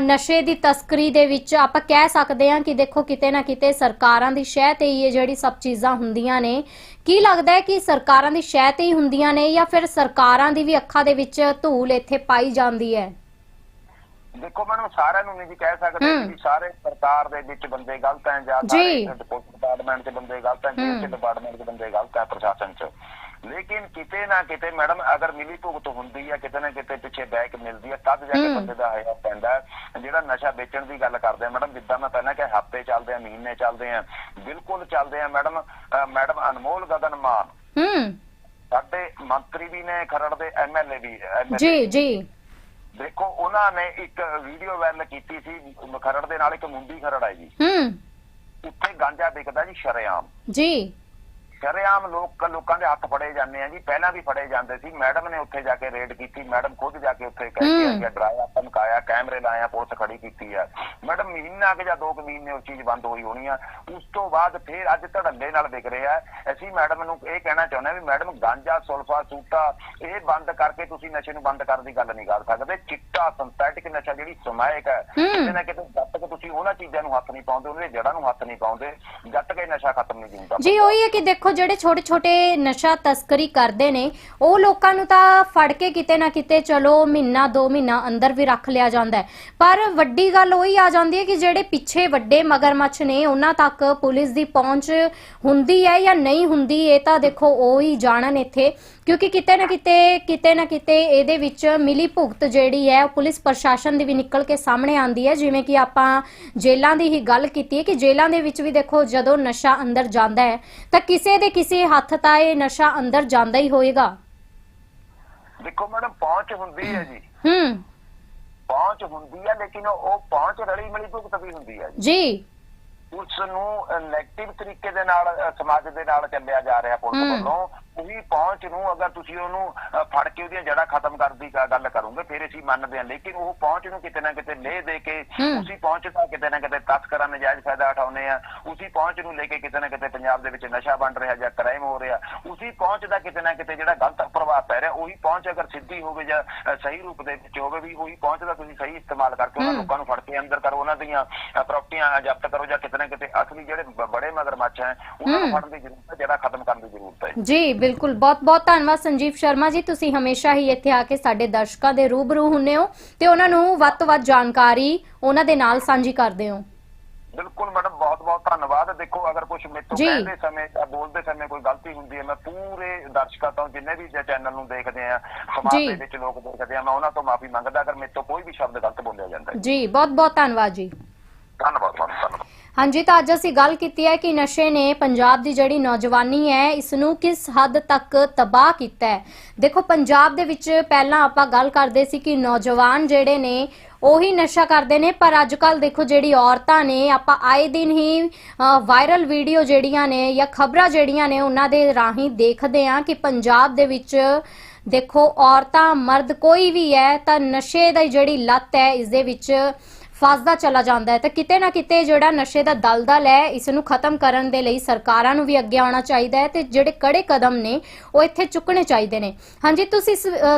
ਨਸ਼ੇ ਦੀ ਤਸਕਰੀ ਦੇ ਵਿੱਚ ਆਪਾਂ ਕਹਿ ਸਕਦੇ ਹਾਂ ਕਿ ਦੇਖੋ ਕਿਤੇ ਨਾ ਕਿਤੇ ਸਰਕਾਰਾਂ ਦੀ ਸ਼ਹਿ ਤੇ ਹੀ ਇਹ ਜਿਹੜੀ ਸਭ ਚੀਜ਼ਾਂ ਹੁੰਦੀਆਂ ਨੇ ਕੀ ਲੱਗਦਾ ਹੈ ਕਿ ਸਰਕਾਰਾਂ ਦੀ ਸ਼ਹਿ ਤੇ ਹੀ ਹੁੰਦੀਆਂ ਨੇ ਜਾਂ ਫਿਰ ਸਰਕਾਰਾਂ ਦੀ ਵੀ ਅੱਖਾਂ ਦੇ ਵਿੱਚ ਧੂਲ ਇੱਥੇ ਪਾਈ ਜਾਂਦੀ ਹੈ ਦੇਖੋ ਮੈਡਮ ਸਾਰਿਆਂ ਨੂੰ ਨਹੀਂ ਜੀ ਕਹਿ ਸਕਦੇ। ਕਿ ਸਾਰੇ ਸਰਕਾਰ ਦੇ ਵਿੱਚ ਬੰਦੇ ਗਲਤ ਹੈ ਜਾਂ। ਸਾਰੇ ਡਿਪਾਰਟਮੈਂਟ 'ਚ ਬੰਦੇ ਗਲਤ ਹੈ। ਜੇਲ੍ਹ ਡਿਪਾਰਟਮੈਂਟ 'ਚ ਬੰਦੇ ਗਲਤ ਹੈ ਪ੍ਰਸ਼ਾਸਨ 'ਚ ਲੇਕਿਨ ਕਿਤੇ ਨਾ ਕਿਤੇ ਮੈਡਮ ਅਗਰ ਮਿਲੀ ਭੁਗਤ ਹੁੰਦੀ ਹੈ ਕਿਤੇ ਨਾ ਕਿਤੇ ਪਿੱਛੇ ਬੈਕ ਮਿਲਦੀ ਹੈ ਤਦ ਜਾ ਕੇ। ਬੰਦੇ ਦਾ ਹਯਾ ਪੈਂਦਾ। ਜਿਹੜਾ ਨਸ਼ਾ ਵੇਚਣ ਦੀ ਗੱਲ ਕਰਦੇ ਆ ਮੈਡਮ ਜਿੱਦਾਂ ਮੈਂ ਪਹਿਲਾਂ ਕਿ ਹਫ਼ਤੇ ਚੱਲਦੇ ਆ ਮਹੀਨੇ ਚੱਲਦੇ ਆ ਬਿਲਕੁਲ ਚੱਲਦੇ ਆ ਮੈਡਮ ਮੈਡਮ ਅਨਮੋਲ ਗਗਨ ਮਾਨ। ਹੂੰ। ਸਾਡੇ ਮੰਤਰੀ ਵੀ ਨੇ ਖਰੜ ਦੇ ਐਮਐਲਏ ਵੀ ਜੀ ਜੀ। ਦੇਖੋ ਉਹਨਾਂ ਨੇ ਇੱਕ ਵੀਡੀਓ ਵਾਇਰਲ ਕੀਤੀ ਸੀ ਖਰੜ ਦੇ ਨਾਲ ਇੱਕ ਮੁੰਡੀ ਖਰੜ ਹੈ ਜੀ ਹੂੰ। ਉੱਥੇ ਗਾਂਜਾ ਵਿਕਦਾ ਜੀ ਸ਼ਰੇਆਮ। ਜੀ। ਸ਼ਰੇਆਮ ਲੋਕ ਲੋਕਾਂ ਦੇ ਹੱਥ ਫੜੇ ਜਾਂਦੇ ਆ ਜੀ ਪਹਿਲਾਂ ਵੀ ਫੜੇ ਜਾਂਦੇ ਸੀ। ਮੈਡਮ ਨੇ ਉੱਥੇ ਜਾ ਕੇ ਰੇਡ ਕੀਤੀ ਮੈਡਮ ਖੁਦ ਜਾ ਕੇ ਉੱਥੇ ਕਹਿ ਕੇ ਡਰਾਇਆ ਧਮਕਾਇਆ ਕੈਮਰੇ ਲਾਇਆ ਪੁਲਿਸ ਖੜੀ ਕੀਤੀ ਆ। ਮੈਡਮ ਮਹੀਨਾ ਕਿ ਜਾਂ ਦੋ ਕੁ ਮਹੀਨੇ ਉਸ ਚੀਜ਼ ਬੰਦ ਹੋਈ ਹੋਣੀ ਆ। ਉਸ ਤੋਂ ਬਾਅਦ ਫਿਰ ਅੱਜ ਧੜੱਲੇ ਨਾਲ ਵਿਕ ਰਿਹਾ। ਅਸੀਂ ਮੈਡਮ ਨੂੰ ਇਹ ਕਹਿਣਾ ਚਾਹੁੰਦੇ ਵੀ ਮੈਡਮ ਗਾਂਜਾ ਸੁਲਫਾ ਸੂਟਾ ਇਹ ਬੰਦ ਕਰਕੇ ਤੁਸੀਂ ਨਸ਼ੇ ਨੂੰ ਬੰਦ ਕਰਨ ਦੀ ਗੱਲ ਨਹੀਂ ਕਰ ਸਕਦੇ। ਚਿੱਟਾ ਸਿੰਥੈਟਿਕ ਨਸ਼ਾ ਜਿਹੜੀ ਸਮਾਇਕ ਹੈ ਹੂੰ। ਕਿਤੇ ਨਾ ਕਿਤੇ ਜਦ ਤੱਕ ਤੁਸੀਂ ਉਹਨਾਂ ਚੀਜ਼ਾਂ ਨੂੰ ਹੱਥ ਨਹੀਂ ਪਾਉਂਦੇ ਉਹਨਾਂ ਦੇ ਜੜ੍ਹਾਂ ਨੂੰ ਹੱਥ ਨਹੀਂ ਪਾਉਂਦੇ ਜਦ ਤੱਕ ਇਹ ਨਸ਼ਾ ਖਤਮ ਨਹੀਂ ਹੁੰਦਾ। ਜੀ ਉਹੀ ਹੈ ਕਿ ਦੇਖੋ ਜਿਹੜੇ ਛੋਟੇ ਛੋਟੇ ਨਸ਼ਾ ਤਸਕਰੀ ਕਰਦੇ ਨੇ, ਉਹ ਲੋਕਾਂ ਨੂੰ ਤਾਂ ਫੜ ਕੇ ਕਿਤੇ ਨਾ ਕਿਤੇ ਚਲੋ ਮਹੀਨਾ, ਦੋ ਮਹੀਨਾ ਅੰਦਰ ਵੀ ਰੱਖ ਲਿਆ ਜਾਂਦਾ ਪਰ ਵੱਡੀ ਗੱਲ ਉਹੀ ਆ ਜਾਂਦੀ ਹੈ ਕਿ ਜਿਹੜੇ ਪਿੱਛੇ ਵੱਡੇ ਮਗਰਮੱਛ ਨੇ, ਉਹਨਾਂ ਤੱਕ ਪੁਲਿਸ ਦੀ ਪਹੁੰਚ ਹੁੰਦੀ ਹੈ ਜਾਂ ਨਹੀਂ ਹੁੰਦੀ, ਇਹ ਤਾਂ ਦੇਖੋ ਉਹ ਹੀ ਜਾਣਨ ਇੱਥੇ। ਕਿਉਂਕਿ ਕਿਤੇ ਨਾ ਕਿਤੇ ਕਿਤੇ ਨਾ ਕਿਤੇ ਇਹਦੇ ਵਿੱਚ ਮਿਲੀ ਭੁਗਤ ਜਿਹੜੀ ਹੈ, ਉਹ ਪੁਲਿਸ ਪ੍ਰਸ਼ਾਸਨ ਦੀ ਵੀ ਨਿਕਲ ਕੇ ਸਾਹਮਣੇ ਆਉਂਦੀ ਹੈ। ਜਿਵੇਂ ਕਿ ਆਪਾਂ ਜੇਲਾਂ ਦੀ ਹੀ ਗੱਲ ਕੀਤੀ ਹੈ ਕਿ ਜੇਲਾਂ ਦੇ ਵਿੱਚ ਵੀ ਦੇਖੋ ਜਦੋਂ ਨਸ਼ਾ ਅੰਦਰ ਜਾਂਦਾ ਹੈ, ਤਾਂ ਕਿਸੇ ਦੇ ਕਿਸੇ ਹੱਥ ਤਾਂ ਇਹ ਨਸ਼ਾ ਅੰਦਰ ਜਾਂਦਾ ਹੀ ਹੋਏਗਾ। ਦੇਖੋ ਮੈਡਮ ਪਹੁੰਚ ਹੁੰਦੀ ਹੈ ਜੀ। ਹੂੰ। ਪਹੁੰਚ ਹੁੰਦੀ ਹੈ ਲੇਕਿਨ ਉਹ ਪਹੁੰਚ ਰਲੀ ਮਿਲੀ ਭੁਗਤ ਵੀ ਹੁੰਦੀ ਹੈ ਜੀ। ਉਸ ਨੂੰ ਨੈਗੇਟਿਵ ਤਰੀਕੇ ਦੇ ਨਾਲ ਸਮਾਜ ਦੇ ਨਾਲ ਚੱਲਿਆ ਜਾ ਰਿਹਾ ਪੁਲਿਸ। ਵੱਲੋਂ। ਉਹੀ ਪਹੁੰਚ ਨੂੰ ਅਗਰ ਤੁਸੀਂ ਉਹਨੂੰ ਫੜ ਕੇ ਉਹਦੀਆਂ ਜੜ੍ਹਾਂ ਖਤਮ ਕਰਨ ਦੀ ਗ- ਗੱਲ ਕਰੋਗੇ ਫਿਰ ਅਸੀਂ ਮੰਨਦੇ ਹਾਂ ਲੇਕਿਨ ਉਹ ਪਹੁੰਚ ਨੂੰ ਕਿਤੇ ਨਾ ਕਿਤੇ ਲੈ ਦੇ ਕੇ। ਉਸੇ ਪਹੁੰਚ ਦਾ ਕਿਤੇ ਨਾ ਕਿਤੇ ਤਸਕਰਾਂ ਨਜਾਇਜ਼ ਫਾਇਦਾ ਉਠਾਉਂਦੇ ਆ ਉਸੇ ਪਹੁੰਚ ਨੂੰ ਲੈ ਕੇ ਕਿਤੇ ਨਾ ਕਿਤੇ ਪੰਜਾਬ ਦੇ ਵਿੱਚ ਨਸ਼ਾ ਬਣ ਰਿਹਾ ਜਾਂ ਕ੍ਰਾਈਮ ਹੋ ਰਿਹਾ ਉਸੇ ਪਹੁੰਚ ਦਾ ਕਿਤੇ ਨਾ ਕਿਤੇ ਜਿਹੜਾ ਗਲਤ ਪ੍ਰਭਾਵ ਪੈ ਰਿਹਾ ਉਹੀ ਪਹੁੰਚ ਅਗਰ ਸਿੱਧੀ ਹੋਵੇ ਜਾਂ ਸਹੀ ਰੂਪ ਦੇ ਵਿੱਚ ਹੋਵੇ ਵੀ ਉਹੀ ਪਹੁੰਚ ਦਾ ਤੁਸੀਂ ਸਹੀ ਇਸਤੇਮਾਲ ਕਰਕੇ ਉਹਨਾਂ। ਲੋਕਾਂ ਨੂੰ ਫੜ ਕੇ ਅੰਦਰ ਕਰੋ ਉਹਨਾਂ ਦੀਆਂ ਪ੍ਰਾਪਰਟੀਆਂ ਜ਼ਬਤ ਕਰੋ ਜਾਂ ਕਿਤੇ ਨਾ ਕਿਤੇ ਅਸਲੀ ਜਿਹੜੇ ਬੜੇ ਮਗਰਮੱਛ ਹੈ ਉਹਨਾਂ ਨੂੰ। ਫੜਨ ਦੀ ਜ਼ਰੂਰਤ ਹੈ ਜਿਹੜਾ ਖਤਮ ਕਰਨ ਦੀ ਜ਼ਰੂਰਤ ਹੈ ਜੀ ਬਿਲਕੁਲ। ਬਹੁਤ ਬਹੁਤ ਧੰਨਵਾਦ ਸੰਜੀਵ ਸ਼ਰਮਾ ਜੀ। ਤੁਸੀਂ ਹਮੇਸ਼ਾ ਹੀ ਇੱਥੇ ਆ ਕੇ ਸਾਡੇ ਦਰਸ਼ਕਾਂ ਦੇ ਰੂਬਰੂ ਹੁੰਨੇ ਹੋ ਤੇ ਉਹਨਾਂ ਨੂੰ ਵੱਧ ਤੋਂ ਵੱਧ ਜਾਣਕਾਰੀ ਉਹਨਾਂ ਦੇ ਨਾਲ ਸਾਂਝੀ ਕਰਦੇ ਹੋ। ਬਿਲਕੁਲ ਮੈਡਮ ਬਹੁਤ ਬਹੁਤ ਧੰਨਵਾਦ। ਦੇਖੋ ਅਗਰ ਕੁਝ ਮੇਰੇ ਤੋਂ ਜੀ। ਕਹਿੰਦੇ ਸਮੇਂ ਜਾਂ ਬੋਲਦੇ ਸਮੇਂ ਕੋਈ ਗਲਤੀ ਹੁੰਦੀ ਹੈ ਮੈਂ ਪੂਰੇ ਦਰਸ਼ਕਾਂ ਤੋਂ ਜਿੰਨੇ ਵੀ ਚੈਨਲ ਨੂੰ ਦੇਖਦੇ ਆ ਸਮਾਜ ਜੀ। ਦੇ ਵਿੱਚ ਲੋਕ ਦੇਖਦੇ ਆ ਮੈਂ ਉਹਨਾਂ ਤੋਂ ਮਾਫੀ ਮੰਗਦਾ। ਅਗਰ ਮੇਰੇ ਤੋਂ ਕੋਈ ਵੀ ਸ਼ਬਦ ਗਲਤ ਬੋਲਿਆ ਜਾਂਦਾ ਹੈ। ਜੀ ਬਹੁਤ ਬਹੁਤ ਧੰਨਵਾਦ ਜੀ। ਧੰਨਵਾਦ ਮੈਡਮ ਧੰਨਵਾਦ। ਹਾਂਜੀ, ਤਾਂ ਅੱਜ ਅਸੀਂ ਗੱਲ ਕੀਤੀ ਹੈ ਕਿ ਨਸ਼ੇ ਨੇ ਪੰਜਾਬ ਦੀ ਜਿਹੜੀ ਨੌਜਵਾਨੀ ਹੈ ਇਸ ਨੂੰ ਕਿਸ ਹੱਦ ਤੱਕ ਤਬਾਹ ਕੀਤਾ ਹੈ। ਦੇਖੋ, ਪੰਜਾਬ ਦੇ ਵਿੱਚ ਪਹਿਲਾਂ ਆਪਾਂ ਗੱਲ ਕਰਦੇ ਸੀ ਕਿ ਨੌਜਵਾਨ ਜਿਹੜੇ ਨੇ, ਉਹੀ ਨਸ਼ਾ ਕਰਦੇ ਨੇ, ਪਰ ਅੱਜ ਕੱਲ ਦੇਖੋ ਜਿਹੜੀ ਔਰਤਾਂ ਨੇ, ਆਪਾਂ ਆਏ ਦਿਨ ਹੀ ਵਾਇਰਲ ਵੀਡੀਓ ਜਿਹੜੀਆਂ ਨੇ ਜਾਂ ਖਬਰਾਂ ਜਿਹੜੀਆਂ ਨੇ, ਉਹਨਾਂ ਦੇ ਰਾਹੀਂ ਦੇਖਦੇ ਹਾਂ ਕਿ ਪੰਜਾਬ ਦੇ ਵਿੱਚ ਦੇਖੋ, ਔਰਤਾਂ ਮਰਦ ਕੋਈ ਵੀ ਹੈ, ਤਾਂ ਨਸ਼ੇ ਦੀ ਜਿਹੜੀ ਲੱਤ ਹੈ, ਇਸ ਦੇ ਵਿੱਚ ਫਸਦਾ ਚਲਾ ਜਾਂਦਾ ਹੈ। ਤਾਂ ਕਿਤੇ ਨਾ ਕਿਤੇ ਜਿਹੜਾ ਨਸ਼ੇ ਦਾ ਦਲਦਲ ਹੈ ਇਸ ਨੂੰ ਖਤਮ ਕਰਨ ਦੇ ਲਈ ਸਰਕਾਰਾਂ ਨੂੰ ਵੀ ਅੱਗੇ ਆਉਣਾ ਚਾਹੀਦਾ ਹੈ ਤੇ ਜਿਹੜੇ ਕੜੇ ਕਦਮ ਨੇ, ਉਹ ਇੱਥੇ ਚੁੱਕਣੇ ਚਾਹੀਦੇ ਨੇ। ਹਾਂਜੀ, ਤੁਸੀਂ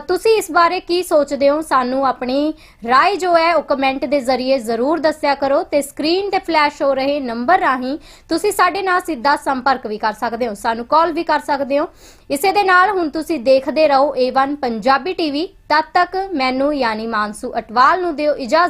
ਤੁਸੀਂ ਇਸ ਬਾਰੇ ਕੀ ਸੋਚਦੇ ਹੋ? ਸਾਨੂੰ ਆਪਣੀ ਰਾਏ ਜੋ ਹੈ, ਉਹ ਕਮੈਂਟ ਦੇ ਜ਼ਰੀਏ ਜ਼ਰੂਰ ਦੱਸਿਆ ਕਰੋ ਤੇ ਸਕਰੀਨ ਤੇ ਫਲੈਸ਼ ਹੋ ਰਹੇ ਨੰਬਰ ਰਾਹੀਂ ਤੁਸੀਂ ਸਾਡੇ ਨਾਲ ਸਿੱਧਾ ਸੰਪਰਕ ਵੀ ਕਰ ਸਕਦੇ ਹੋ। ਸਾਨੂੰ ਕਾਲ ਵੀ ਕਰ ਸਕਦੇ ਹੋ। ਇਸੇ ਦੇ ਨਾਲ ਹੁਣ ਤੁਸੀਂ ਦੇਖਦੇ ਰਹੋ A1 ਪੰਜਾਬੀ ਟੀਵੀ ਤਦ ਤੱਕ ਮੈਨੂੰ ਯਾਨੀ ਮਾਨਸੂ ਅਟਵਾਲ ਨੂੰ ਦਿਓ ਇਜਾਜ਼ਤ।